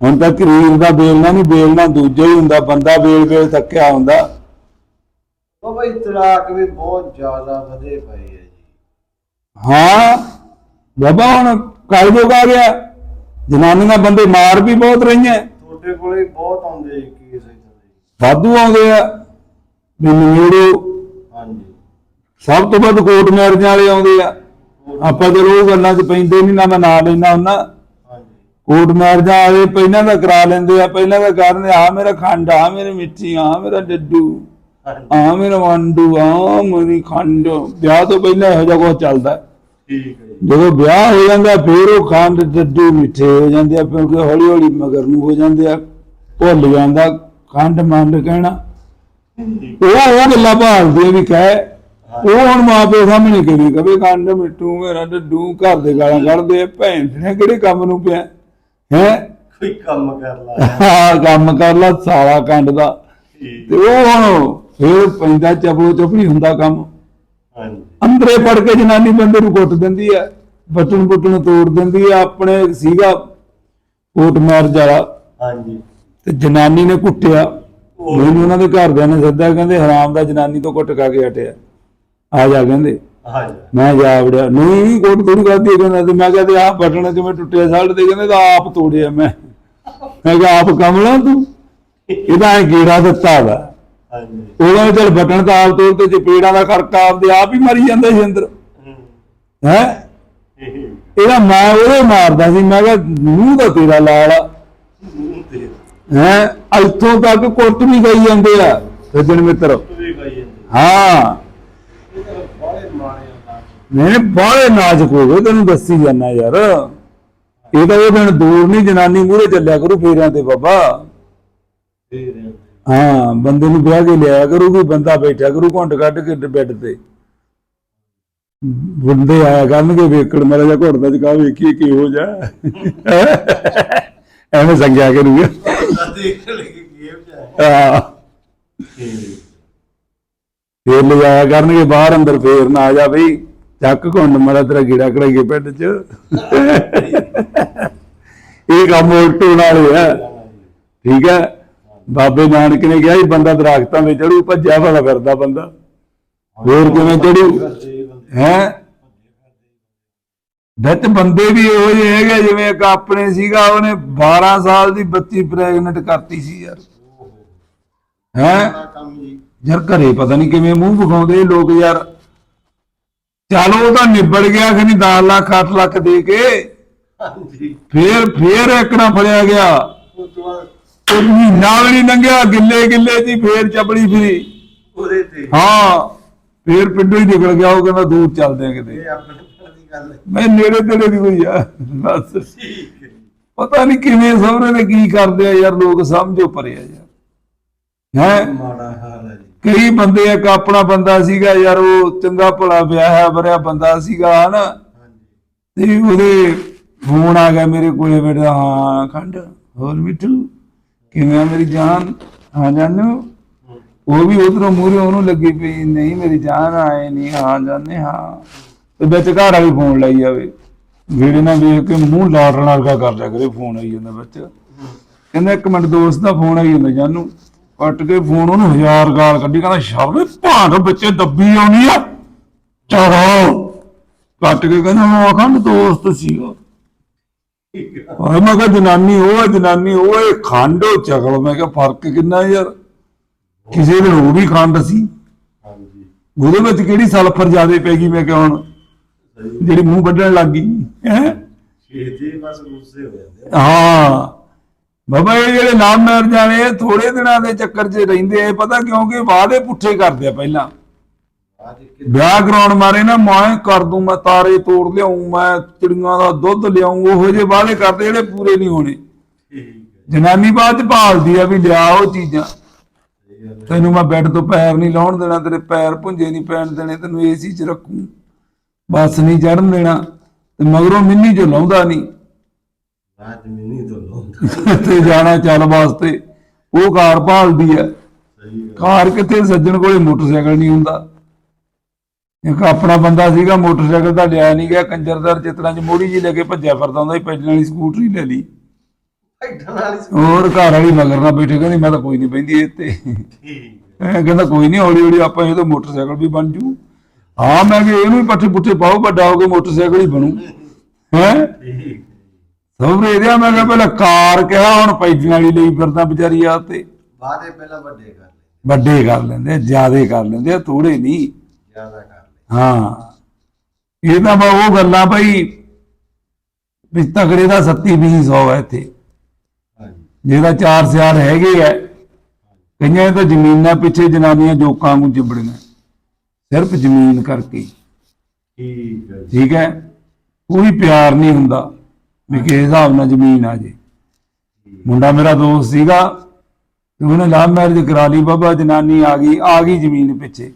ਹੁਣ ਤਾਂ ਰੀਰ ਦਾ ਬੇਲਣਾ ਨਹੀਂ ਬੇਲਣਾ ਦੂਜਾ ਹੀ ਹੁੰਦਾ ਬੰਦਾ ਬੇਲ ਬੇਲ ਥੱਕਿਆ ਹੁੰਦਾ। ਬਾਬਾ ਇਤਲਾਕ ਵੀ ਬਹੁਤ ਜ਼ਿਆਦਾ ਵਧੇ ਪਏ ਹੈ ਜੀ। ਹਾਂ ਬਾਬਾ ਹੁਣ ਕਲਯੁਗ ਆ ਗਿਆ? ਜਨਾਨੀਆਂ ਬੰਦੇ ਮਾਰ ਵੀ ਬਹੁਤ ਰਹੀਆਂ। ਤੁਹਾਡੇ ਕੋਲੇ ਬਹੁਤ ਆਉਂਦੇ ਕੇਸ ਦੇ ਵਾਧੂ ਆਉਂਦੇ ਆ। ਨੇੜੇ ਹਾਂਜੀ। ਸਭ ਤੋਂ ਵੱਧ ਕੋਰਟ ਮੈਰਿਜਾਂ ਵਾਲੇ ਆਉਂਦੇ ਆ। ਆਪਾਂ ਚਲੋ ਉਹ ਗੱਲਾਂ 'ਚ ਪੈਂਦੇ ਨਹੀਂ ਨਾ ਮੈਂ ਨਾਂ ਲੈਣਾ ਉਹਨਾਂ ਹਾਂਜੀ। ਕੋਰਟ ਮੈਰਿਜਾਂ ਵਾਲੇ ਪਹਿਲਾਂ ਤਾਂ ਕਰਾ ਲੈਂਦੇ ਆ ਪਹਿਲਾਂ ਤਾਂ ਕਰਨ ਆ ਮੇਰਾ ਖੰਡ ਆ ਮੇਰੇ ਮਿੱਠੀ ਆ ਮੇਰਾ ਡੱਡੂ ਆ ਮੇਰਾ ਵੰਡੂ ਆ ਮੇਰੀ ਖੰਡ। ਵਿਆਹ ਤੋਂ ਪਹਿਲਾਂ ਇਹੋ ਜਿਹਾ ਕੁਝ ਚੱਲਦਾ। ਜਦੋਂ ਵਿਆਹ ਹੋ ਜਾਂਦਾ ਫਿਰ ਉਹ ਖੰਡ ਡੱਡੂ ਮਿੱਠੇ ਹੋ ਜਾਂਦੇ ਆ ਕਿਉਂਕਿ ਹੌਲੀ ਹੌਲੀ ਮਗਰ ਨੂੰ ਹੋ ਜਾਂਦੇ ਆ ਭੁੱਲ ਜਾਂਦਾ ਖੰਡ ਮੰਡ ਕਹਿਣਾ। ਉਹ ਉਹ ਗੱਲਾਂ ਭਾਲਦੇ ਵੀ ਕਹਿ ਉਹ ਹੁਣ ਮਾਪੇ ਸਾਹਮਣੇ ਕਿਵੇਂ ਕਵੇ ਕੰਡ ਮਿੱਟੂ ਮੇਰਾ ਡੱਡੂ ਘਰ ਦੇ ਗਾਲਾਂ ਕੱਢਦੇ ਆ, ਭੈਣ ਨੇ ਕਿਹੜੇ ਕੰਮ ਨੂੰ ਪਿਆ? ਹੈ? ਕੋਈ ਕੰਮ ਕਰ ਲਾ। ਹਾਂ ਕੰਮ ਕਰ ਲਾ ਸਾਲਾ ਕੰਡ ਦਾ। ਤੇ ਉਹ ਹੁਣ ਫੇਰ ਪੈਂਦਾ ਚਪਲੋ ਚਪੜੀ ਹੁੰਦਾ ਕੰਮ। ਅੰਦਰੇ ਫੜ ਕੇ ਜਨਾਨੀ ਬੰਦੇ ਨੂੰ ਕੁੱਟ ਦਿੰਦੀ ਹੈ ਬਟਨ ਬਟਨ ਤੋੜ ਦਿੰਦੀ ਹੈ ਆਪਣੇ ਸੀਗਾ ਕੋਟ ਮਾਰ ਜਾਲਾ ਹਾਂਜੀ। ਤੇ ਜਨਾਨੀ ਨੇ ਕੁੱਟਿਆ। ਮੈਨੂੰ ਉਹਨਾਂ ਦੇ ਘਰਦਿਆਂ ਨੇ ਸੱਦਿਆ ਕਹਿੰਦੇ ਹਰਾਮ ਦਾ ਜਨਾਨੀ ਤੋਂ ਕੁੱਟ ਕਾ ਕੇ ਹਟਿਆ। ਆ ਜਾ ਕਹਿੰਦੇ। ਹਾਂਜੀ। ਮੈਂ ਜਾ ਵੜਿਆ। ਨਹੀਂ ਕੋਟ ਥੋੜੀ ਕਰਦੀ ਕਹਿੰਦਾ ਤੇ ਮੈਂ ਕਹਿੰਦੇ ਆਹ ਬਟਨ ਕਿਵੇਂ ਟੁੱਟਿਆ ਸਾਲਟ ਦੇ ਕਹਿੰਦੇ ਤਾਂ ਆਪ ਤੋੜਿਆ ਮੈਂ। ਮੈਂ ਕਿਹਾ ਆਪ ਕਮਲਾ ਤੂੰ? ਇਹਦਾ ਇਹ ਕੀੜਾ ਦਿੱਤਾ ਵਾ। ਉਹਦਾ ਚੱਲ ਬਟਨ ਤਾਂ ਆਪ ਤੋੜ ਤੇ ਚਪੇੜਾਂ ਦਾ ਖਰਕਾ ਆਪਦੇ ਆਪ ਹੀ ਮਰੀ ਜਾਂਦਾ ਸੀ ਅੰਦਰ। ਹੂੰ। ਇਹਦਾ ਮੈਂ ਉਹਦੇ ਮਾਰਦਾ ਸੀ ਮੈਂ ਕਿਹਾ ਮੂੰਹ ਦਾ ਤੇਰਾ ਲਾਲ ਹੈ? ਇੱਥੋਂ ਤੱਕ ਕੁੱਟ ਵੀ ਗਈ ਜਾਂਦੇ ਆ ਸੱਜਣ ਮਿੱਤਰ। ਜਾਂਦੀ ਹਾਂ। ਮਾਰੇ ਨਹੀਂ ਬਾਹਲੇ ਨਾਜ਼ੁਕ ਹੋ ਗਏ ਤੈਨੂੰ ਦੱਸੀ ਜਾਨਾ ਯਾਰ। ਇਹ ਤਾਂ ਉਹ ਦਿਨ ਦੂਰ ਨਹੀਂ ਜਨਾਨੀ ਮੂਹਰੇ ਚੱਲਿਆ ਕਰੂ ਫੇਰਿਆਂ ਤੇ ਬਾਬਾ। ਫੇਰ ਹਾਂ, ਬੰਦੇ ਨੂੰ ਵਿਆਹ ਕੇ ਲਿਆਇਆ ਕਰੂਗੀ ਬੰਦਾ ਬੈਠਾ ਕਰੂ, ਘੁੰਡ ਕੱਢ ਕੇ ਬੈੱਡ ਤੇ। ਬੰਦੇ ਆਇਆ ਕਰਨਗੇ ਵੇਖਣ ਮੇਰਾ ਜਿਹਾ ਘੁੱਟਦਾ ਚਕਾ ਵੇਖੀਏ ਕਿਹੋ ਜਾ ਐਵੇਂ ਸੰਗਿਆ ਕਰੂਗਾ। ਦੇਖ ਲੈ ਕਿ ਗੇਮ ਚ ਫੇਰ ਲਿਜਾਇਆ ਕਰਨਗੇ, ਬਾਹਰ ਅੰਦਰ ਫੇਰ ਨਾ ਆ ਜਾ ਬਈ। ਚੱਕ ਘੁੰਡ ਮੜਾ ਤੇਰਾ ਗੀੜਾ ਕੜਾਈਏ ਪਿੰਡ 'ਚ। ਇਹ ਕੰਮ ਉਲਟੂ ਨਾਲ ਆ ਠੀਕ ਹੈ? ਬਾਬੇ ਨਾਨਕ ਨੇ ਕਿਹਾ ਸੀ ਬੰਦਾ ਦਰਖਤਾਂ ਤੇ ਚੜੂ ਭੱਜਿਆ ਭਲਾ ਫਿਰਦਾ ਬੰਦਾ। ਹੋਰ ਕਿਵੇਂ ਚੜੂ ਹੈ? ਵਿੱਚ ਬੰਦੇ ਵੀ ਇਹੋ ਜਿਹੇ ਹੈਗੇ ਜਿਵੇਂ ਇੱਕ ਆਪਣੇ ਸੀਗਾ ਉਹਨੇ 12 ਸਾਲ ਦੀ ਬੱਚੀ ਪ੍ਰੈਗਨੈਂਟ ਕਰਤੀ ਸੀ ਯਾਰ। ਹੈ? ਯਾਰ ਘਰੇ ਪਤਾ ਨਹੀਂ ਕਿਵੇਂ ਮੂੰਹ ਵਿਖਾਉਂਦੇ ਇਹ ਲੋਕ ਯਾਰ। ਚੱਲ ਉਹ ਤਾਂ ਨਿਬੜ ਗਿਆ ਕਿ ਨਹੀਂ 10 ਲੱਖ 8 ਲੱਖ ਦੇ ਕੇ। ਹਾਂਜੀ। ਫੇਰ ਫੇਰ ਇੱਕ ਨਾ ਫੜਿਆ ਗਿਆ। ਉਹ ਉਹ ਮਹੀਨਾ ਵੀ ਨਹੀਂ ਲੰਘਿਆ ਗਿੱਲੇ ਗਿੱਲੇ ਜੀ ਫੇਰ ਚਪੜੀ ਫਿਰੀ। ਉਹਦੇ ਤੇ। ਹਾਂ ਫੇਰ ਪਿੰਡੋਂ ਹੀ ਨਿਕਲ ਗਿਆ ਉਹ ਕਹਿੰਦਾ ਦੂਰ ਚੱਲਦੇ ਆ ਕਿਤੇ। ਦੀ ਮੈਂ ਨੇੜੇ ਤੇੜੇ ਦੀ ਕੋਈ ਆ ਬਸ। ਪਤਾ ਨਹੀਂ ਕਿਵੇਂ ਸਹੁਰੇ ਨੇ ਕੀ ਕਰਦੇ ਆ ਯਾਰ ਲੋਕ ਸਮਝੋ ਪਰੇ ਆ ਯਾਰ। ਹੈ? ਮਾੜਾ ਹਾਲ ਹੈ ਜੀ। ਕਈ ਬੰਦੇ ਇੱਕ ਆਪਣਾ ਬੰਦਾ ਸੀਗਾ ਯਾਰ ਉਹ ਚੰਗਾ ਭਲਾ ਵਿਆਹਿਆ ਵਰਿਆ ਬੰਦਾ ਸੀਗਾ ਹਨਾ? ਤੇ ਉਹਦੇ ਫੋਨ ਆ ਗਿਆ ਮੇਰੇ ਕੋਲੇ ਬੇਟਾ ਹਾਂ ਖੰਡ ਹੋਰ ਮਿੱਠੂ। ਕਿਵੇਂ ਆ ਮੇਰੀ ਜਾਨ? ਹਾਂ ਜਾਨੂ? ਉਹ ਵੀ ਉਧਰੋਂ ਮੂਹਰੇ ਉਹਨੂੰ ਲੱਗੀ ਪਈ, ਨਹੀਂ, ਮੇਰੀ ਜਾਨ ਆਏ ਨਹੀਂ। ਹਾਂ ਜਾਨੇ, ਹਾਂ। ਤੇ ਵਿੱਚ ਘਰ ਵਾਲੀ ਫੋਨ ਲਾਈ ਜਾਵੇ। ਜਿਹੜੇ ਨਾਲ ਵੇਖ ਕੇ ਮੂੰਹ ਲਾੜਨ ਵਰਗਾ ਕਰ ਲਿਆ ਕਰੇ, ਫੋਨ ਆਈ ਜਾਂਦਾ ਵਿੱਚ। ਕਹਿੰਦਾ, ਇੱਕ ਮਿੰਟ ਦੋਸਤ, ਦਾ ਫੋਨ ਆਈ ਜਾਂਦਾ ਜਾਨੂ। ਕੱਟ ਕੇ ਫੋਨ ਉਹਨੂੰ ਹਜ਼ਾਰ ਗਾਲ ਕੱਢੀ, ਕਹਿੰਦਾ, ਸ਼ਰਮੇ ਭਾਂਡ ਬੱਚੇ ਦੱਬੀ ਆਉਣੀ ਆ। ਚਲੋ। ਕੱਟ ਕੇ ਕਹਿੰਦਾ, ਮੈਂ ਅਖੰਡ ਦੋਸਤ ਸੀਗਾ। ਠੀਕ ਹੈ ਮੈਂ ਕਿਹਾ ਜਨਾਨੀ ਉਹ ਹੈ ਜਨਾਨੀ ਉਹ ਹੈ ਖੰਡ ਚਗਲ। ਮੈਂ ਕਿਹਾ ਫ਼ਰਕ ਕਿੰਨਾ ਯਾਰ? ਕਿਸੇ ਦਿਨ ਉਹ ਵੀ ਖੰਡ ਸੀ। ਹਾਂਜੀ। ਉਹਦੇ ਵਿੱਚ ਕਿਹੜੀ ਸਲਫਰ ਜ਼ਿਆਦੇ ਪੈ ਗਈ? ਮੈਂ ਕਿਹਾ ਹੁਣ ਜਿਹੜੀ ਮੂੰਹ ਵੱਢਣ ਲੱਗ ਗਈ ਹੈ? ਛੇਤੀ ਬਸ ਗੁੱਸੇ ਹੋ ਜਾਂਦੇ ਆ। ਹਾਂ। ਬਾਬਾ ਇਹ ਜਿਹੜੇ ਨਾਮ ਮੈਰ ਜਾਣੇ ਥੋੜੇ ਦਿਨਾਂ ਦੇ ਚੱਕਰ 'ਚ ਰਹਿੰਦੇ ਆ। ਪਤਾ ਕਿਉਂਕਿ ਵਾਅਦੇ ਪੁੱਠੇ ਕਰਦੇ ਆ ਪਹਿਲਾਂ। ਵਿਆਹ ਕਰਾਉਣ ਮਾਰੇ ਨਾ ਮੈਂ ਕਰ ਦੂੰ ਮੈਂ ਤਾਰੇ ਤੋੜ ਲਿਆਉਂ ਮੈਂ ਚਿੜੀਆਂ ਦਾ ਦੁੱਧ ਲਿਆਉਂ ਉਹੋ ਜਿਹੇ ਵਾਅਦੇ ਕਰਦੇ ਜਿਹੜੇ ਪੂਰੇ ਨਹੀਂ ਹੋਣੇ। ਜਨਾਨੀ ਬਾਅਦ ਭਾਲਦੀ ਆ ਵੀ ਲਿਆ ਉਹ ਚੀਜ਼ਾਂ। ਤੈਨੂੰ ਮੈਂ ਬੈੱਡ ਤੋਂ ਪੈਰ ਨਹੀਂ ਲਾਉਣ ਦੇਣਾ ਤੇਰੇ ਪੈਰ ਪੁੰਜੇ ਨਹੀਂ ਪੈਣ ਦੇਣੇ ਤੈਨੂੰ ਏਸੀ 'ਚ ਰੱਖੂ। ਬੱਸ ਨਹੀਂ ਚੜਨ ਦੇਣਾ ਤੇ ਮਗਰੋਂ ਮਿੰਨੀ ਚ ਲਾਉਂਦਾ ਨਹੀਂ। ਮਿਨੀ ਤੋਂ ਜਾਣਾ ਚੱਲ ਵਾਸਤੇ ਉਹ ਕਾਰ ਭਾਲਦੀ ਆ। ਕਾਰ ਕਿੱਥੇ ਸੱਜਣ ਕੋਲੇ ਮੋਟਰਸਾਈਕਲ ਨਹੀਂ ਹੁੰਦਾ। ਇੱਕ ਆਪਣਾ ਬੰਦਾ ਸੀਗਾ ਮੋਟਰਸਾਈਕਲ ਤਾਂ ਲਿਆ ਨਹੀਂ ਗਿਆ ਕੰਜਰਦਾਰ ਚਿਤਰਾਂ 'ਚ ਮੋੜੀ ਜੀ ਲੈ ਕੇ ਭੱਜਿਆ ਫਿਰਦਾ ਹੁੰਦਾ ਸੀ ਪੈਡਲ ਵਾਲੀ ਸਕੂਟਰੀ ਲੈ ਲਈ। ਵਾਲੀ। ਹੋਰ ਘਰ ਵਾਲੀ ਮਗਰ ਨਾ ਬੈਠੇ ਕਹਿੰਦੀ ਮੈਂ ਤਾਂ ਕੋਈ ਨਹੀਂ ਬੈਂਦੀ ਇਹ ਤੇ ਠੀਕ। ਇਹ ਕਹਿੰਦਾ ਕੋਈ ਨਹੀਂ ਹੌਲੀ ਹੌਲੀ ਆਪਾਂ ਇਹਦਾ ਮੋਟਰਸਾਈਕਲ ਵੀ ਬਣ ਜੂ। ਹਾਂ ਮੈਂ ਕਿ ਇਹਨੂੰ ਹੀ ਪੱਠੇ ਪੁੱਠੇ ਪਾਓ ਵੱਡਾ ਹੋ ਕੇ ਮੋਟਰਸਾਈਕਲ ਹੀ ਬਣੂ। ਹੈ? ਠੀਕ। ਸਭਰੇ ਇਹਦਾ ਮੈਂ ਕਿਹਾ ਪਹਿਲਾਂ ਕਾਰ ਕਿਹਾ ਹੁਣ ਪੈਜਣ ਵਾਲੀ ਲਈ ਫਿਰਦਾ ਵਿਚਾਰੀ ਆ ਤੇ ਬਾਦੇ ਪਹਿਲਾਂ ਵੱਡੇ ਕਰ ਲੈ ਵੱਡੇ ਕਰ ਲੈਂਦੇ ਜਿਆਦੇ ਕਰ ਲੈਂਦੇ ਆ ਥੋੜੇ ਨਹੀਂ। ਜ਼ਿਆਦਾ ਕਰ ਹਾਂ। ਇਹ ਤਾਂ ਬਾ ਉਹ ਗੱਲਾਂ ਭਾਈ ਵੀ ਤਗੜੇ ਦਾ 37 20 100 ਹੈ ਇੱਥੇ। ਜਿਹਦਾ ਚਾਰ ਸਿਆਰ ਹੈਗੇ ਆ ਕਈਆਂ ਤਾਂ ਜ਼ਮੀਨਾਂ ਪਿੱਛੇ ਜਨਾਨੀਆਂ ਜੋਕਾਂ ਨੂੰ ਚਿਬੜੀਆਂ ਸਿਰਫ ਜ਼ਮੀਨ ਕਰਕੇ। ਠੀਕ ਹੈ ਜੀ। ਠੀਕ ਹੈ? ਕੋਈ ਪਿਆਰ ਨਹੀਂ ਹੁੰਦਾ ਵੀ ਕਿਸ ਹਿਸਾਬ ਨਾਲ ਜ਼ਮੀਨ ਆ ਜੇ। ਮੁੰਡਾ ਮੇਰਾ ਦੋਸਤ ਸੀਗਾ ਤੇ ਉਹਨੇ ਲਾਭ ਮੈਰਿਜ ਕਰਾ ਲਈ ਬਾਬਾ ਜਨਾਨੀ ਆ ਗਈ ਆ ਗਈ ਜ਼ਮੀਨ ਪਿੱਛੇ।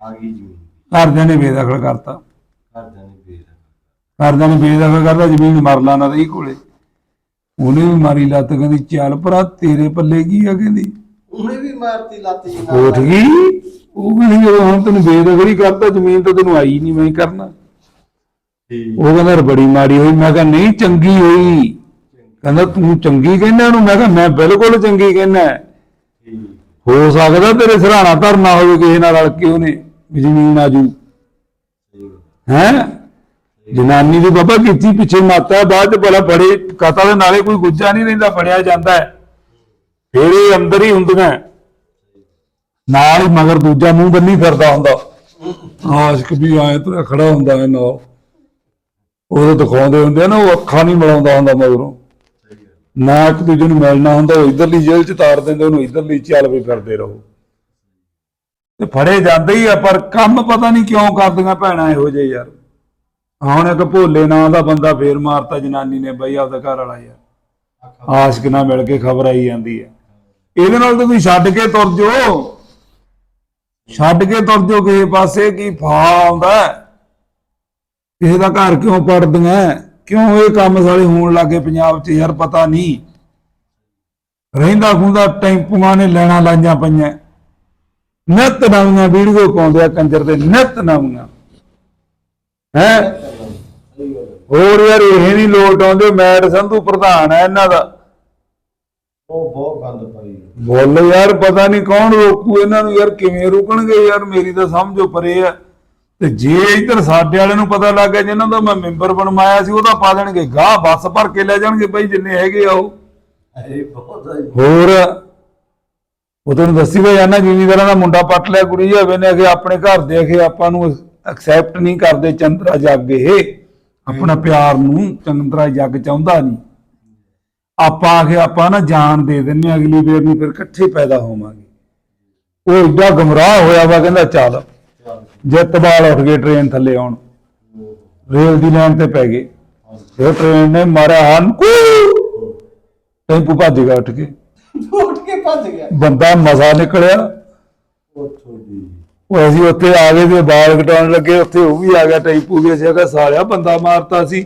ਆ ਗਈ ਜੀ ਘਰਦਿਆਂ ਨੇ ਬੇਦਖਲ ਕਰਤਾ। ਘਰਦਿਆਂ ਨੇ ਬੇਰ ਘਰਦਿਆਂ ਨੇ ਬੇਦਖਲ ਕਰਤਾ ਜ਼ਮੀਨ ਮਰਲਾ ਨਾ ਰਹੀ ਕੋਲੇ। ਉਹਨੇ ਵੀ ਮਾਰੀ ਲੱਤ ਕਹਿੰਦੀ ਚੱਲ ਭਰਾ ਤੇਰੇ ਪੱਲੇ ਕੀ ਆ ਕਹਿੰਦੀ। ਉਹਨੇ ਵੀ ਮਾਰਤੀ ਲੱਤ ਜੀ ਉੱਠ ਗਈ? ਉਹ ਕਹਿੰਦੀ ਜਦੋਂ ਹੁਣ ਤੈਨੂੰ ਬੇਦਖਲ ਹੀ ਕਰਤਾ ਜ਼ਮੀਨ ਤਾਂ ਤੈਨੂੰ ਆਈ ਨਹੀਂ ਮੈਂ ਕਰਨਾ। ਉਹ ਕਹਿੰਦਾ ਬੜੀ ਮਾੜੀ ਹੋਈ ਮੈਂ ਕਿਹਾ ਨਹੀਂ ਚੰਗੀ ਹੋਈ। ਕਹਿੰਦਾ ਤੂੰ ਚੰਗੀ ਕਹਿੰਦਾ ਉਹਨੂੰ? ਮੈਂ ਕਿਹਾ ਮੈਂ ਬਿਲਕੁਲ ਚੰਗੀ ਕਹਿੰਦਾ। ਹੋ ਸਕਦਾ ਤੇਰੇ ਸਰਾਣਾ ਧਰਨਾ ਹੋਵੇ ਕਿਸੇ ਨਾਲ ਰਲ ਕੇ ਉਹਨੇ। ਵੀ ਜ਼ਮੀਨ ਆਜੂ ਸਹੀ ਹੈ? ਜਨਾਨੀ ਦੀ ਬਾਬਾ ਕੀਤੀ ਪਿੱਛੇ ਮਾਤਾ ਬਾਅਦ ਬੜਾ ਬੜੇ ਕਥਾ ਦੇ ਨਾਲੇ ਕੋਈ ਗੁੱਜਾ ਨਹੀਂ ਰਹਿੰਦਾ, ਫੜਿਆ ਜਾਂਦਾ ਹੈ। ਫਿਰ ਇਹ ਅੰਦਰ ਹੀ ਹੁੰਦੀਆਂ ਨਾਲ ਹੀ ਮਗਰ ਦੂਜਾ ਮੂੰਹ ਬੰਨੀ ਫਿਰਦਾ ਹੁੰਦਾ। ਆਸ਼ਕ ਵੀ ਆਏ ਤੁਰਿਆ ਖੜਾ ਹੁੰਦਾ ਹੈ ਨਾਲ। ਉਹ ਦਿਖਾਉਂਦੇ ਹੁੰਦੇ ਆ ਨਾ, ਉਹ ਅੱਖਾਂ ਨਹੀਂ ਮਿਲਾਉਂਦਾ ਹੁੰਦਾ ਮਗਰੋਂ। ਨਾ ਇੱਕ ਦੂਜੇ ਨੂੰ ਮਿਲਣਾ ਹੁੰਦਾ, ਉਹ ਇਧਰਲੀ ਜੇਲ੍ਹ ਚ ਤਾਰ ਦਿੰਦੇ, ਉਹਨੂੰ ਇਧਰਲੀ ਚੱਲ ਵੀ ਫਿਰਦੇ ਰਹੋ। ਤੇ ਫੜੇ ਜਾਂਦੇ ਹੀ ਆ, ਪਰ ਕੰਮ ਪਤਾ ਨਹੀਂ ਕਿਉਂ ਕਰਦੀਆਂ ਭੈਣਾਂ ਇਹੋ ਜਿਹੇ ਯਾਰ। ਹੁਣ ਇੱਕ ਭੋਲੇ ਨਾਂ ਦਾ ਬੰਦਾ ਫੇਰ ਮਾਰਤਾ ਜਨਾਨੀ ਨੇ ਬਈ ਆਪਦਾ ਘਰ ਵਾਲਾ ਯਾਰ। ਆਸ਼ਕ ਨਾਲ ਮਿਲ ਕੇ ਖਬਰ ਆਈ ਜਾਂਦੀ ਹੈ ਇਹਦੇ ਨਾਲ ਤਾਂ ਤੁਸੀਂ ਛੱਡ ਕੇ ਤੁਰ ਜਾਓ। ਛੱਡ ਕੇ ਤੁਰ ਜਾਓ ਕਿਸੇ ਪਾਸੇ ਕੀ ਫਾ ਆਉਂਦਾ ਕਿਸੇ ਦਾ ਘਰ ਕਿਉਂ ਪੜਦੀਆਂ ਕਿਉਂ ਇਹ ਕੰਮ ਸਾਲੇ ਹੋਣ ਲੱਗੇ ਪੰਜਾਬ 'ਚ ਯਾਰ ਪਤਾ ਨਹੀਂ। ਰਹਿੰਦਾ ਖੁੰਦਾ ਟੈਂਪੂਆਂ ਨੇ ਲੈਣਾ ਲਾਈਆਂ ਪਈਆਂ। ਨਿਤ ਨਵੀਆਂ ਵੀਡੀਓ ਪਾਉਂਦੇ ਆ ਕੰਜਰ ਦੇ ਨਿਤ ਨਵੀਆਂ ਹੈ। ਹੋਰ ਯਾਰ ਇਹ ਨਹੀਂ ਲੋਟ ਆਉਂਦੇ ਮੈਟ ਸੰਧੂ ਪ੍ਰਧਾਨ ਹੈ ਇਹਨਾਂ ਦਾ। ਉਹ ਬਹੁਤ ਗੰਦ ਪਾਈ ਬੋਲ ਯਾਰ ਪਤਾ ਨਹੀਂ ਕੌਣ ਰੋਕੂ ਇਹਨਾਂ ਨੂੰ ਯਾਰ ਕਿਵੇਂ ਰੁਕਣਗੇ? ਯਾਰ ਮੇਰੀ ਤਾਂ ਸਮਝੋ ਪਰੇ ਆ। ਤੇ ਜੇ ਇੱਧਰ ਸਾਡੇ ਵਾਲੇ ਨੂੰ ਪਤਾ ਲੱਗ ਗਿਆ ਜਿਹਨਾਂ ਦਾ ਮੈਂ ਮੈਂਬਰ ਬਣਵਾਇਆ ਸੀ ਉਹਦਾ ਪਾ ਦੇਣਗੇ। ਗਾਹ ਬੱਸ ਭਰ ਕੇ ਲੈ ਜਾਣਗੇ ਬਈ ਜਿੰਨੇ ਹੈਗੇ ਆ ਉਹ। ਹੋਰ ਉਹ ਤੈਨੂੰ ਦੱਸੀ ਵਾ ਜਾਨਾ ਜ਼ਿਮੀਂਦਾਰਾਂ ਦਾ ਮੁੰਡਾ ਪੱਟ ਲਿਆ ਕੁੜੀ ਜਾਵੇ ਨੇ ਕਿ ਆਪਣੇ ਘਰ ਦੇ ਕੇ ਆਪਾਂ ਨੂੰ ਐਕਸੈਪਟ ਨਹੀਂ ਕਰਦੇ ਚੰਦਰਾ ਜੱਗ ਆਪਣਾ ਪਿਆਰ ਨੂੰ ਚੰਦਰਾ ਜੱਗ ਚਾਹੁੰਦਾ ਨਹੀਂ। ਆਪਾਂ ਆ ਕੇ ਆਪਾਂ ਨਾ ਜਾਨ ਦੇ ਦਿੰਨੇ ਅਗਲੀ ਵੇਰ ਨੂੰ ਫਿਰ ਇਕੱਠੇ ਪੈਦਾ ਹੋਵਾਂਗੇ। ਉਹ ਏਡਾ ਗਮਰਾਹ ਹੋਇਆ ਵਾ ਕਹਿੰਦਾ ਚੱਲ ਜਿੱਤਵਾਲ ਉੱਠ ਗਏ ਟ੍ਰੇਨ ਥੱਲੇ ਆਉਣ। ਰੇਲ ਦੀ ਲਾਈਨ ਤੇ ਪੈ ਗਏ। ਫਿਰ ਟ੍ਰੇਨ ਨੇ ਮਾਰਿਆ ਹਨ ਕੂ ਟੈਂਪੂ ਭੱਜ ਗਿਆ ਉੱਠ ਕੇ। ਭੱਜ ਗਿਆ। ਬੰਦਾ ਮਜ਼ਾ ਨਿਕਲਿਆ। ਉੱਥੋਂ ਦੀ। ਉਹ ਅਸੀਂ ਉੱਥੇ ਆ ਗਏ ਤੇ ਬਾਲ ਕਟਾਉਣ ਲੱਗੇ ਉੱਥੇ ਉਹ ਵੀ ਆ ਗਿਆ ਟੈਂਪੂ ਵੀ ਅਸੀਂ ਕਿਹਾ ਸਾਲਿਆ ਬੰਦਾ ਮਾਰਤਾ ਸੀ।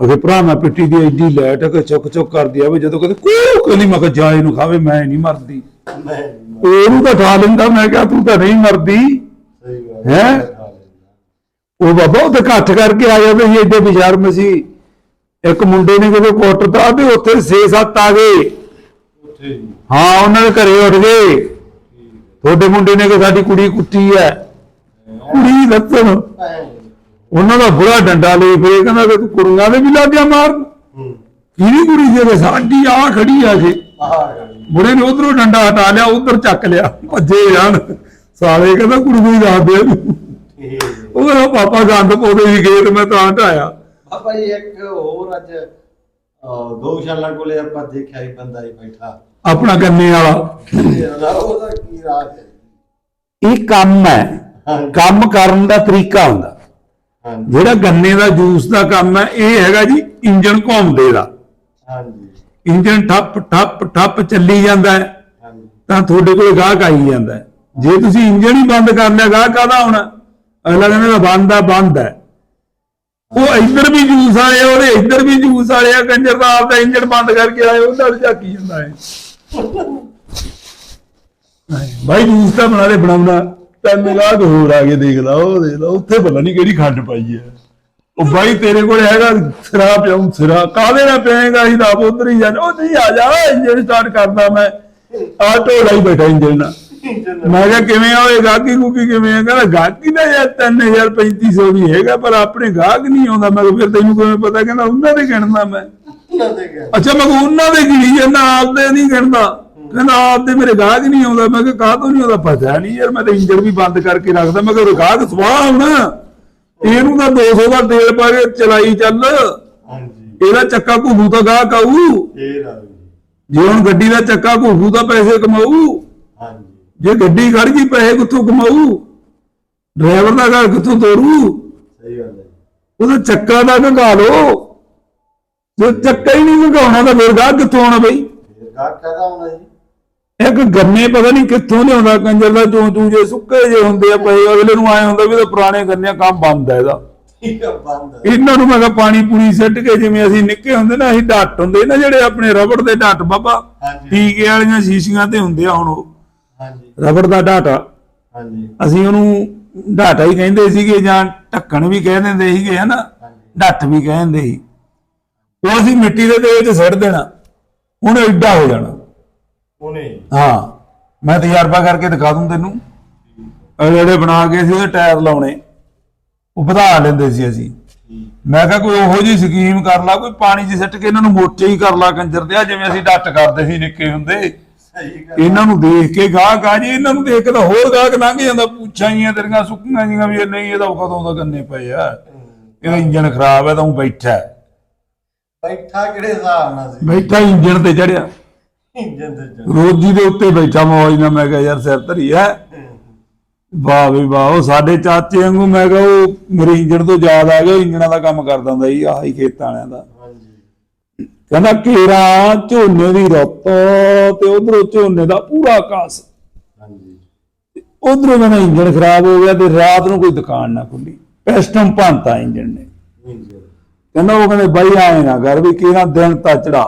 ਉਹਦੇ ਭਰਾ ਮੈਂ ਪਿੱਟੀ ਦੀ ਐਡੀ ਲੈਟ ਕਿ ਚੁੱਕ ਚੁੱਕ ਕਰਦੀ ਆ ਵੀ ਜਦੋਂ ਕਦੇ ਕੂ ਕਹਿੰਦੀ ਮੈਂ ਕਿਹਾ ਜਾ ਇਹਨੂੰ ਖਾਵੇ ਮੈਂ ਨਹੀਂ ਮਰਦੀ। ਮੈਂ ਉਹਨੂੰ ਤਾਂ ਠਾ ਲੈਂਦਾ ਮੈਂ ਕਿਹਾ ਤੂੰ ਤਾਂ ਨਹੀਂ ਮਰਦੀ। ਸਹੀ ਗੱਲ ਹੈਂ? ਉਹ ਬਾਬਾ ਉਹ ਤਾਂ ਇਕੱਠ ਕਰਕੇ ਆ ਜਾਂਦੇ ਸੀ ਐਡੇ ਬਿਸ਼ਰਮ ਸੀ। ਇੱਕ ਮੁੰਡੇ ਨੇ ਕਿਤੇ ਕੁੱਟਤਾ ਤੇ ਉੱਥੇ 6-7 ਆ ਗਏ। ਹਾਂ। ਉਹਨਾਂ ਦੇ ਘਰੇ ਉੱਠ ਗਏ। ਤੁਹਾਡੇ ਮੁੰਡੇ ਨੇ ਕਿ ਸਾਡੀ ਕੁੜੀ ਕੁੱਟੀ ਹੈ। ਕੁੜੀ ਦੱਸਣ ਭੈਣ ਉਹਨਾਂ ਦਾ ਬੁਰਾ ਡੰਡਾ ਲਈ ਫੇ ਕਹਿੰਦਾ ਕਿ ਤੂੰ ਕੁੜੀਆਂ ਦੇ ਵੀ ਲੱਗਿਆ ਮਾਰਨ। ਹੂੰ। ਕਿਹਦੀ ਕੁੜੀ ਜਿਹੜੇ ਸਾਡੀ ਆ ਖੜੀ ਆ। ਜੇ ਬੁੜੇ ਨੇ ਉਧਰੋਂ ਡੰਡਾ ਹਟਾ ਲਿਆ ਉਧਰ ਚੱਕ ਲਿਆ। ਭੱਜੇ ਜਾਣ। ਸਾਲੇ ਕਹਿੰਦਾ ਕੁੜੀ ਨੂੰ ਦੱਸ ਦੇ। ਠੀਕ ਉਹਦਾ ਪਾਪਾ ਗੰਦ ਪਾਉਂਦੇ ਸੀ ਗੇਟ ਮੈਂ ਤਾਂ ਹਟਾਇਆ। ਬਾਬਾ ਜੀ ਇੱਕ ਹੋਰ ਅੱਜ ਅਹ, ਗਊਸ਼ਾਲਾ ਕੋਲੇ ਆਪਾਂ ਦੇਖਿਆ ਹੀ ਬੰਦਾ ਹੀ ਬੈਠਾ। ਆਪਣਾ ਕੰਨੇ ਵਾਲਾ। ਉਹਦਾ ਉਹਦਾ ਕੀ ਰਾਜ ਹੈ? ਇਹ ਕੰਮ ਹੈ। ਹਾਂਜੀ। ਕੰਮ ਕਰਨ ਦਾ ਤਰੀਕਾ ਹੁੰਦਾ। ਹਾਂਜੀ। ਜਿਹੜਾ ਗੰਨੇ ਦਾ ਜੂਸ ਦਾ ਕੰਮ ਹੈ ਇਹ ਹੈਗਾ ਜੀ ਇੰਜਨ ਘੁੰਮਦੇ ਦਾ। ਹਾਂਜੀ। ਇੰਜਨ ਠੱਪ ਠੱਪ ਠੱਪ ਚੱਲੀ ਜਾਂਦਾ ਹੈ। ਹਾਂਜੀ। ਤਾਂ ਤੁਹਾਡੇ ਕੋਲ ਗਾਹਕ ਆਈ ਜਾਂਦਾ ਹੈ। ਜੇ ਤੁਸੀਂ ਇੰਜਨ ਹੀ ਬੰਦ ਕਰ ਲਿਆ ਗਾਹਕ ਕਾਹਦਾ ਆਉਣਾ? ਅਗਲਾ ਕਹਿੰਦਾ ਬੰਦ ਆ ਬੰਦ ਹੈ। ਉਹ ਇੱਧਰ ਵੀ ਜੂਸ ਵਾਲੇ ਉਹਦੇ ਇੱਧਰ ਵੀ ਜੂਸ ਵਾਲੇ ਕੰਜਰ ਦਾ ਆਪਦਾ ਇੰਜਨ ਬੰਦ ਕਰਕੇ ਆਏ ਉਧਰ ਝਾਕੀ ਜਾਂਦਾ ਹੈ। ਭਾਈ ਜੂਸ ਤਾਂ ਬਣਾ ਦੇ, ਬਣਾਉਣਾ। ਤਿੰਨ ਗਾਹਕ ਹੋਰ ਆ ਕੇ ਦੇਖ ਲਾ, ਉਹ ਦੇਖ ਲਾ, ਉੱਥੇ ਪਤਾ ਨਹੀਂ ਕਿਹੜੀ ਖੰਡ ਪਾਈ ਹੈ। ਉਹ ਬਾਈ ਤੇਰੇ ਕੋਲ ਹੈਗਾ ਸਿਰਾ ਪਿਆਉਂ ਸਿਰਾ। ਕਾਹਦੇ ਨਾਲ ਪਿਆਏਗਾ ਅਸੀਂ ਤਾਂ ਉਧਰ ਹੀ ਜਾਣਾ। ਉਹ ਨਹੀਂ, ਆ ਜਾ, ਇੰਜਣ ਸਟਾਰਟ ਕਰਦਾ ਮੈਂ। ਆ ਢੋਲਾ ਹੀ ਬੈਠਾ ਇੰਜਣ ਨਾਲ। ਮੈਂ ਕਿਹਾ ਕਿਵੇਂ ਓਏ ਗਾਹਕੀ ਗੁਕੀ ਕਿਵੇਂ ਆ? ਕਹਿੰਦਾ ਗਾਹਕੀ ਦਾ ਯਾਰ 3350 ਵੀ ਹੈਗਾ ਪਰ ਆਪਣੇ ਗਾਹਕ ਨਹੀਂ ਆਉਂਦਾ। ਮੈਂ ਕਿਹਾ ਫਿਰ ਤੈਨੂੰ ਕਿਵੇਂ ਪਤਾ? ਕਹਿੰਦਾ ਉਹਨਾਂ ਦੇ ਗਿਣਦਾ ਮੈਂ। ਅੱਛਾ ਮੈਂ ਉਹਨਾਂ ਦੇ ਗਿਣੀ ਜਾਂਦਾ ਆਪਦੇ ਨਹੀਂ ਗਿਣਦਾ। ਕਹਿੰਦਾ ਆਪਦੇ ਮੇਰੇ ਗਾਹਕ ਨਹੀਂ ਆਉਂਦਾ। ਮੈਂ ਕਿਹਾ ਕਾਹ ਤੋਂ ਨਹੀਂ ਆਉਂਦਾ? ਪਤਾ ਨਹੀਂ ਯਾਰ ਮੈਂ ਤਾਂ ਇੰਜਨ ਵੀ ਬੰਦ ਕਰਕੇ ਰੱਖਦਾ। ਮੈਂ ਕਿਹਾ ਗਾਹਕ ਸਵਾਹ ਹੋਣਾ। ਇਹਨੂੰ ਤਾਂ 200 ਦਾ ਤੇਲ ਪਾ ਕੇ ਚਲਾਈ ਚੱਲ। ਹਾਂਜੀ। ਇਹਦਾ ਚੱਕਾ ਘੁੱਗੂ ਤਾਂ ਗਾਹਕ ਆਊ। ਇਹ ਰਾਜ ਜੇ ਹੁਣ ਗੱਡੀ ਦਾ ਚੱਕਾ ਘੁੱਗੂ ਤਾਂ ਪੈਸੇ ਕਮਾਊ। ਜੇ ਗੱਡੀ ਖੜ ਗਈ ਪੈਸੇ ਕਿੱਥੋਂ ਕਮਾਊ? ਡਰਾਈਵਰ ਦਾ ਘਰ ਕਿੱਥੋਂ ਤੋਰੂ? ਸਹੀ ਗੱਲ ਹੈ ਉਹਦਾ ਚੱਕਾ ਦਾ ਘਗਾ ਲੋ ਜੇ ਚੱਕਾ ਹੀ ਨਹੀਂ ਘਗਾਉਣਾ ਤਾਂ ਫਿਰ ਗਾਹ ਕਿੱਥੋਂ ਆਉਣਾ ਬਈ? ਫਿਰ ਗਾਹ ਕਹਦਾ ਹੋਣਾ ਜੀ? ਇੱਕ ਗੰਨੇ ਪਤਾ ਨਹੀਂ ਕਿੱਥੋਂ ਲਿਆਉਂਦਾ ਕੰਜਰ ਦਾ ਚੋਂ ਚੂੰ ਜੇ ਸੁੱਕੇ ਜੇ ਹੁੰਦੇ ਆ ਪਏ ਅਗਲੇ ਨੂੰ ਆਏ ਹੁੰਦਾ ਵੀ ਇਹ ਤਾਂ ਪੁਰਾਣੇ ਗੰਨੇ ਕੰਮ ਬੰਦ ਹੈ ਇਹਦਾ। ਠੀਕ ਆ ਬੰਦ ਇਹਨਾਂ ਨੂੰ ਮੈਂ ਕਿਹਾ ਪਾਣੀ ਪੂਣੀ ਸਿੱਟ ਕੇ ਜਿਵੇਂ ਅਸੀਂ ਨਿੱਕੇ ਹੁੰਦੇ ਨਾ ਅਸੀਂ ਡੱਟ ਹੁੰਦੇ ਨਾ ਜਿਹੜੇ ਆਪਣੇ ਰਬੜ ਦੇ ਡੱਟ ਬਾਬਾ। ਟੀਕੇ ਵਾਲੀਆਂ ਸ਼ੀਸ਼ੀਆਂ ਤੇ ਹੁੰਦੇ ਆ ਹੁਣ ਉਹ। ਹਾਂਜੀ। ਰਬੜ ਦਾ ਡਾਟਾ। ਹਾਂਜੀ। ਅਸੀਂ ਉਹਨੂੰ ਡਾਟਾ ਹੀ ਕਹਿੰਦੇ ਸੀਗੇ ਜਾਂ ਢੱਕਣ ਵੀ ਕਹਿ ਦਿੰਦੇ ਸੀਗੇ ਹਨਾ? ਡੱਟ ਵੀ ਕਹਿ ਦਿੰਦੇ ਸੀ। ਉਹ ਅਸੀਂ ਮਿੱਟੀ ਦੇ ਤੇਲ 'ਚ ਸਿੱਟ ਦੇਣਾ। ਉਹਨੇ ਐਡਾ ਹੋ ਜਾਣਾ। ਉਹਨੇ ਹਾਂ। ਮੈਂ ਤਜਰਬਾ ਕਰਕੇ ਦਿਖਾ ਦੂੰ ਤੈਨੂੰ। ਜਿਹੜੇ ਬਣਾ ਕੇ ਸੀ ਉਹਦੇ ਟਾਇਰ ਲਾਉਣੇ ਉਹ ਵਧਾ ਲੈਂਦੇ ਸੀ ਅਸੀਂ। ਮੈਂ ਕਿਹਾ ਕੋਈ ਉਹੋ ਜਿਹੀ ਸਕੀਮ ਕਰ ਲਾ ਕੋਈ ਪਾਣੀ 'ਚ ਸਿੱਟ ਕੇ ਇਹਨਾਂ ਨੂੰ ਮੋਟੇ ਹੀ ਕਰ ਲਾ ਕੰਜਰ ਦੇ ਆ ਜਿਵੇਂ ਅਸੀਂ ਡੱਟ ਕਰਦੇ ਸੀ ਨਿੱਕੇ ਹੁੰਦੇ। ਇਹਨਾਂ ਨੂੰ ਦੇਖ ਕੇ ਗਾਹ ਗਾ ਜੀ ਇਹਨਾਂ ਨੂੰ ਦੇਖ ਕੇ ਤਾਂ ਹੋਰ ਗਾਹਕ ਲੰਘ ਜਾਂਦਾ ਪੁੱਛਾਂ ਹੀ ਤੇਰੀਆਂ ਸੁੱਕੀਆਂ ਜੀਆਂ ਵੀ ਇਹ ਨਹੀਂ ਇਹਦਾ ਕਦੋਂ ਦਾ ਗੰਨੇ ਪਏ ਆ। ਇਹਦਾ ਇੰਜਨ ਖਰਾਬ ਹੈ ਤਾਂ ਉਹ ਬੈਠਾ। ਬੈਠਾ ਕਿਹੜੇ ਹਿਸਾਬ ਨਾਲ ਸੀ? ਬੈਠਾ ਇੰਜਨ ਤੇ ਚੜਿਆ। ਇੰਜਨ ਤੇ ਚੱਲ ਰੋਜੀ ਦੇ ਉੱਤੇ ਬੈਠਾ ਮੌਜ ਨਾਲ ਮੈਂ ਕਿਹਾ ਯਾਰ ਸਿਰ ਧਰੀ ਹੈ। ਵਾਹ ਵੀ ਵਾਹ ਉਹ ਸਾਡੇ ਚਾਚੇ ਵਾਂਗੂ ਮੈਂ ਕਿਹਾ ਉਹ ਮੇਰੇ ਇੰਜਣ ਤੋਂ ਯਾਦ ਆ ਗਿਆ ਇੰਜਣਾਂ ਦਾ ਕੰਮ ਕਰਦਾ ਹੁੰਦਾ ਸੀ ਆਹੀ ਖੇਤਾਂ ਵਾਲਿਆਂ ਦਾ। ਕਹਿੰਦਾ ਕੇਰਾ ਝੋਨੇ ਦੀ ਰੁੱਤ ਤੇ ਉਧਰੋਂ ਝੋਨੇ ਦਾ ਪੂਰਾ ਕਾਸ ਹਾਂਜੀ। ਉਧਰੋਂ ਕਹਿੰਦਾ ਇੰਜਣ ਖਰਾਬ ਹੋ ਗਿਆ ਤੇ ਰਾਤ ਨੂੰ ਕੋਈ ਦੁਕਾਨ ਨਾ ਖੁੱਲੀ। ਪੈਸਟਮ ਭੰਤਾ ਇੰਜਣ ਨੇ। ਕਹਿੰਦਾ ਉਹ ਕਹਿੰਦੇ ਬਾਈ ਆਏ ਨਾ ਕਰ ਵੀ ਕਿਹੜਾ ਦਿਨ ਤਾਂ ਚੜਾ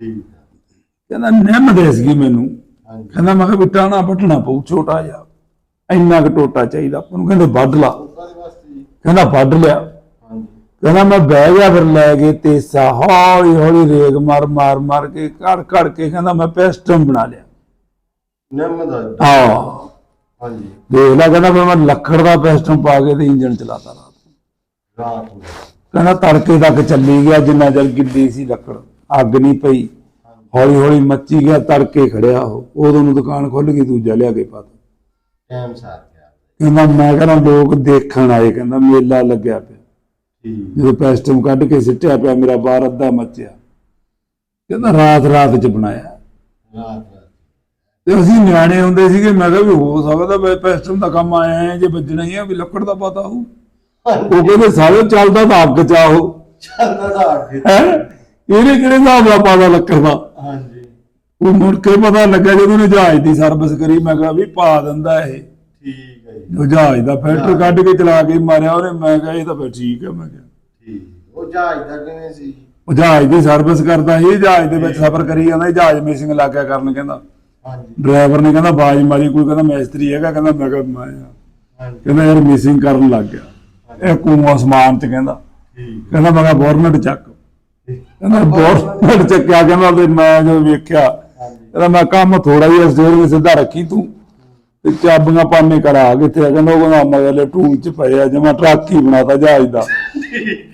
ਕਹਿੰਦਾ ਨਿੰਮ ਦੇ ਸੀ ਮੈਨੂੰ ਕਹਿੰਦਾ ਮੈਂ ਕਿਹਾ ਬਿੱਟਾ ਨਾ ਵੱਢਣਾ ਪਊ ਛੋਟਾ ਜਿਹਾ। ਇੰਨਾ ਕੁ ਟੋਟਾ ਚਾਹੀਦਾ। ਆਪਾਂ ਨੂੰ ਕਹਿੰਦੇ ਵੱਢ ਲਾ। ਕਾਹਦੇ ਵੱਢ ਲਿਆ। ਕਹਿੰਦਾ ਮੈਂ ਬਹਿ ਗਿਆ ਫਿਰ ਲੈ ਕੇ ਤੇਸਾ ਹੌਲੀ ਹੌਲੀ ਰੇਗ ਮਾਰ ਮਾਰ ਮਾਰ ਕੇ ਕੜ ਕੜ ਕੇ ਕਹਿੰਦਾ ਮੈਂ ਪੈਸਟਮ ਬਣਾ ਲਿਆ। ਨਿੰਮ ਦਾ। ਹਾਂ। ਹਾਂਜੀ। ਦੇਖ ਲੈ ਕਹਿੰਦਾ ਫਿਰ ਮੈਂ ਲੱਕੜ ਦਾ ਪੈਸਟਮ ਪਾ ਕੇ ਤੇ ਇੰਜਨ ਚਲਾਤਾ ਰਾਤ ਨੂੰ। ਰਾਤ ਨੂੰ। ਕਹਿੰਦਾ ਤੜਕੇ ਤੱਕ ਚੱਲੀ ਗਿਆ ਜਿੰਨਾ ਚਿਰ ਗਿੱਲੀ ਸੀ ਲੱਕੜ ਅੱਗ ਨਹੀਂ ਪਈ। ਹੌਲੀ ਹੌਲੀ ਮੱਚੀ ਗਿਆ ਤੜਕੇ ਖੜਿਆ ਉਹ। ਉਦੋਂ ਨੂੰ ਦੁਕਾਨ ਖੁੱਲ ਗਈ ਦੂਜਾ ਲਿਆ ਕੇ ਪਾ ਤਾ। ਟਾਈਮ ਸਾਰ ਗਿਆ। ਕਹਿੰਦਾ ਮੈਂ ਕਹਿੰਦਾ ਲੋਕ ਦੇਖਣ ਆਏ ਕਹਿੰਦਾ ਮੇਲਾ ਲੱਗਿਆ ਪਿਆ। ਜਦੋਂ ਪੈਸਟਮ ਕੱਢ ਕੇ ਸਿੱਟਿਆ ਪਿਆ ਮੇਰਾ ਬਾਰ ਅੱਧਾ ਮੱਚਿਆ। ਕਹਿੰਦਾ ਰਾਤ ਰਾਤ ਚ ਬਣਾਇਆ। ਰਾਤ ਰਾਤ। ਤੇ ਅਸੀਂ ਨਿਆਣੇ ਹੁੰਦੇ ਸੀਗੇ ਮੈਂ ਕਿਹਾ ਵੀ ਹੋ ਸਕਦਾ ਵੀ ਪੈਸਟਮ ਦਾ ਕੰਮ ਆਇਆ ਹੈ ਜੇ ਵੱਜਣਾ ਹੀ ਆ ਵੀ ਲੱਕੜ ਦਾ ਪਤਾ ਹੋ ਉਹ ਕਹਿੰਦੇ ਸਾਰੇ ਚੱਲਦਾ ਤਾਂ ਅੱਗ ਚ ਆਹੋ ਚੱਲਦਾ ਦਾ ਅੱਗੇ ਇਹਨੇ ਕਿਹੜੇ ਹਿਸਾਬ ਨਾਲ ਪਤਾ ਲੱਕੜ ਦਾ? ਹਾਂਜੀ। ਉਹ ਮੁੜ ਕੇ ਪਤਾ ਲੱਗਾ ਜਦੋਂ ਉਹਨੇ ਜਹਾਜ਼ ਦੀ ਸਰਵਿਸ ਕਰੀ ਮੈਂ ਕਿਹਾ ਵੀ ਪਾ ਦਿੰਦਾ ਇਹ। ਠੀਕ ਹੈ ਜੀ। ਉਹ ਜਹਾਜ਼ ਦਾ ਫਿਲਟਰ ਕੱਢ ਕੇ ਚਲਾ ਕੇ ਮਾਰਿਆ ਉਹਨੇ ਮੈਂ ਕਿਹਾ ਇਹ ਤਾਂ ਫਿਰ ਠੀਕ ਹੈ ਮੈਂ ਕਿਹਾ। ਠੀਕ। ਉਹ ਜਹਾਜ਼ ਦਾ ਕਿਵੇਂ ਸੀ? ਉਹ ਜਹਾਜ਼ ਦੀ ਸਰਵਿਸ ਕਰਦਾ ਸੀ ਜਹਾਜ਼ ਦੇ ਵਿੱਚ ਸਫ਼ਰ ਕਰੀ ਜਾਂਦਾ ਜਹਾਜ਼ ਮਿਸਿੰਗ ਲੱਗ ਗਿਆ ਕਰਨ ਕਹਿੰਦਾ। ਹਾਂਜੀ। ਡਰਾਈਵਰ ਨੇ ਕਹਿੰਦਾ ਬਾਜ ਮਾਰੀ ਕੋਈ ਕਹਿੰਦਾ ਮਿਸਤਰੀ ਹੈਗਾ ਕਹਿੰਦਾ ਮੈਂ ਕਿਹਾ ਮੈਂ ਹਾਂਜੀ। ਕਹਿੰਦਾ ਯਾਰ ਮਿਸਿੰਗ ਕਰਨ ਲੱਗ ਗਿਆ। ਇਹ ਕੂਮ ਅਸਮਾਨ ਚ ਕਹਿੰਦਾ। ਠੀਕ। ਕਹਿੰਦਾ ਮੈਂ ਕਿਹਾ ਬੋਰਨਟ ਚੱਕ। ਕਹਿੰਦਾ ਬੋਰਨਟ ਚੱਕਿਆ ਕਹਿੰਦਾ ਤੇ ਮੈਂ ਜਦੋਂ ਵੇਖਿਆ। ਕਹਿੰਦਾ ਮੈਂ ਕੰਮ ਥੋੜਾ ਜਿਹਾ ਸਟੇਅਰਿੰਗ ਸਿੱਧਾ ਰੱਖੀ ਤੂੰ। ਤੇ ਚਾਬੀਆਂ ਪਾਣੇ ਕਰਾ ਕਿੱਥੇ ਆ ਕਹਿੰਦਾ ਉਹ ਕਹਿੰਦਾ ਮਗਰਲੇ ਟੂਲ ਚ ਪਏ ਆ ਜਿਵੇਂ ਟਰੱਕ ਹੀ ਬਣਾਤਾ ਜਹਾਜ਼ ਦਾ।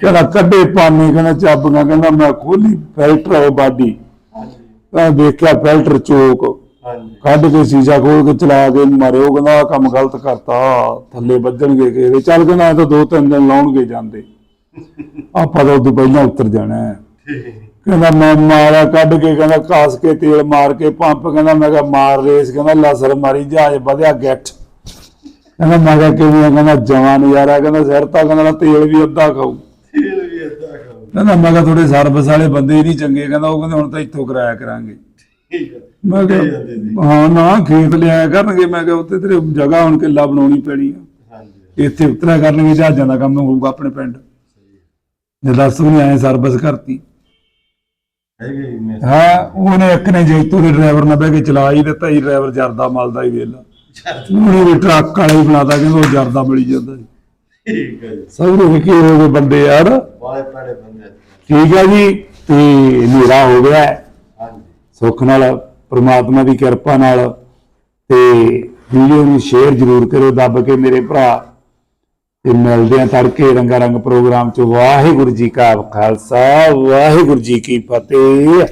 ਕਹਿੰਦਾ ਕੱਢੇ ਪਾਣੇ ਕਹਿੰਦਾ ਚਾਬੀਆਂ ਕਹਿੰਦਾ ਮੈਂ ਖੋਲੀ ਫਿਲਟਰ ਬਾਡੀ। ਹਾਂਜੀ ਮੈਂ ਦੇਖਿਆ ਫਿਲਟਰ ਚੋਕ। ਹਾਂਜੀ। ਕੱਢ ਕੇ ਸ਼ੀਸ਼ਾ ਖੋਲ ਕੇ ਚਲਾ ਕੇ ਮਾਰਿਓ ਕਹਿੰਦਾ ਕੰਮ ਗਲਤ ਕਰਤਾ ਥੱਲੇ ਵੱਜਣਗੇ ਕਿਹਦੇ ਚੱਲ ਕਹਿੰਦਾ ਤਾਂ ਦੋ ਤਿੰਨ ਦਿਨ ਲਾਉਣਗੇ ਜਾਂਦੇ। ਆਪਾਂ ਤਾਂ ਉਦੋਂ ਪਹਿਲਾਂ ਉਤਰ ਜਾਣਾ। ਹੈ ਕਹਿੰਦਾ ਮੈਂ ਮਾਰਿਆ ਕੱਢ ਕੇ ਕਹਿੰਦਾ ਕਾਸ ਕੇ ਤੇਲ ਮਾਰ ਕੇ ਪੰਪ ਕਹਿੰਦਾ ਮੈਂ ਕਿਹਾ ਮਾਰ ਰੇਸ ਕਹਿੰਦਾ ਲਸਰ ਮਾਰੀ ਜਹਾਜ਼ ਵਧਿਆ ਗਿੱਠ। ਕਹਿੰਦਾ ਮੈਂ ਕਿਹਾ ਕਿਵੇਂ? ਕਹਿੰਦਾ ਜਵਾਨ ਨਜ਼ਾਰਾ ਕਹਿੰਦਾ ਸਿਰ ਤਾਂ ਕਹਿੰਦਾ ਤੇਲ ਵੀ ਅੱਧਾ ਖਾਊ। ਤੇਲ ਵੀ ਅੱਧਾ ਖਾਓ ਕਹਿੰਦਾ ਮੈਂ ਕਿਹਾ ਥੋੜੇ ਸਰਵਿਸ ਵਾਲੇ ਬੰਦੇ ਹੀ ਨਹੀਂ ਚੰਗੇ ਕਹਿੰਦਾ ਉਹ ਕਹਿੰਦੇ ਹੁਣ ਤਾਂ ਇੱਥੋਂ ਕਰਾਇਆ ਕਰਾਂਗੇ। ਠੀਕ ਹੈ ਮੈਂ। ਕਿਹਾ ਹਾਂ ਨਾ ਖੇਤ ਲਿਆਇਆ ਕਰਨਗੇ ਮੈਂ ਕਿਹਾ ਉੱਤੇ ਤੇਰੇ ਜਗ੍ਹਾ ਹੁਣ ਕਿੱਲਾ ਬਣਾਉਣੀ ਪੈਣੀ ਆ। ਹਾਂਜੀ। ਇੱਥੇ ਉਤਰਿਆ ਕਰਨਗੇ ਜਹਾਜ਼ਾਂ ਦਾ ਕੰਮ ਹੋਊਗਾ ਆਪਣੇ ਪਿੰਡ। ਜੇ ਦੱਸ ਉਹਨੇ ਐ ਸਰਵਿਸ ਕਰਤੀ। ਹੀ ਉਹਨੇ ਇੱਕ ਨੇ ਜੈਤੂ ਦੇ ਡਰਾਈਵਰ ਨਾਲ ਬਹਿ ਕੇ ਚਲਾ ਹੀ ਦਿੱਤਾ ਹੀ ਡਰਾਈਵਰ ਜਰਦਾ ਮਲਦਾ ਹੀ ਵੇਲਾ। ਉਹਨੇ ਵੀ ਟਰੱਕ ਵਾਲੇ ਹੀ ਬਣਾਤਾ ਕਹਿੰਦਾ ਉਹ ਜਰਦਾ ਮਿਲੀ ਜਾਂਦਾ ਸੀ ਠੀਕ ਹੈ ਜੀ। ਸਭ ਨੂੰ ਕੀ ਹੋ ਗਏ ਬੰਦੇ ਯਾਰ? ਬਾਲੇ ਪੜੇ ਬੰਦੇ। ਠੀਕ ਹੈ ਜੀ ਤੇ ਹਨੇਰਾ ਹੋ ਗਿਆ। ਹਾਂਜੀ। ਸੁੱਖ ਨਾਲ ਪ੍ਰਮਾਤਮਾ ਦੀ ਕਿਰਪਾ ਨਾਲ ਤੇ ਵੀਡੀਓ ਨੂੰ ਸ਼ੇਅਰ ਜ਼ਰੂਰ ਕਰਿਓ ਦੱਬ ਕੇ ਮੇਰੇ ਭਰਾ ਤੇ ਮਿਲਦੇ ਆ ਤੜਕੇ ਰੰਗਾ ਰੰਗ ਪ੍ਰੋਗਰਾਮ ਚ। ਵਾਹਿਗੁਰੂ ਜੀ ਕਾ ਖਾਲਸਾ, ਵਾਹਿਗੁਰੂ ਜੀ ਕੀ ਫਤਿਹ।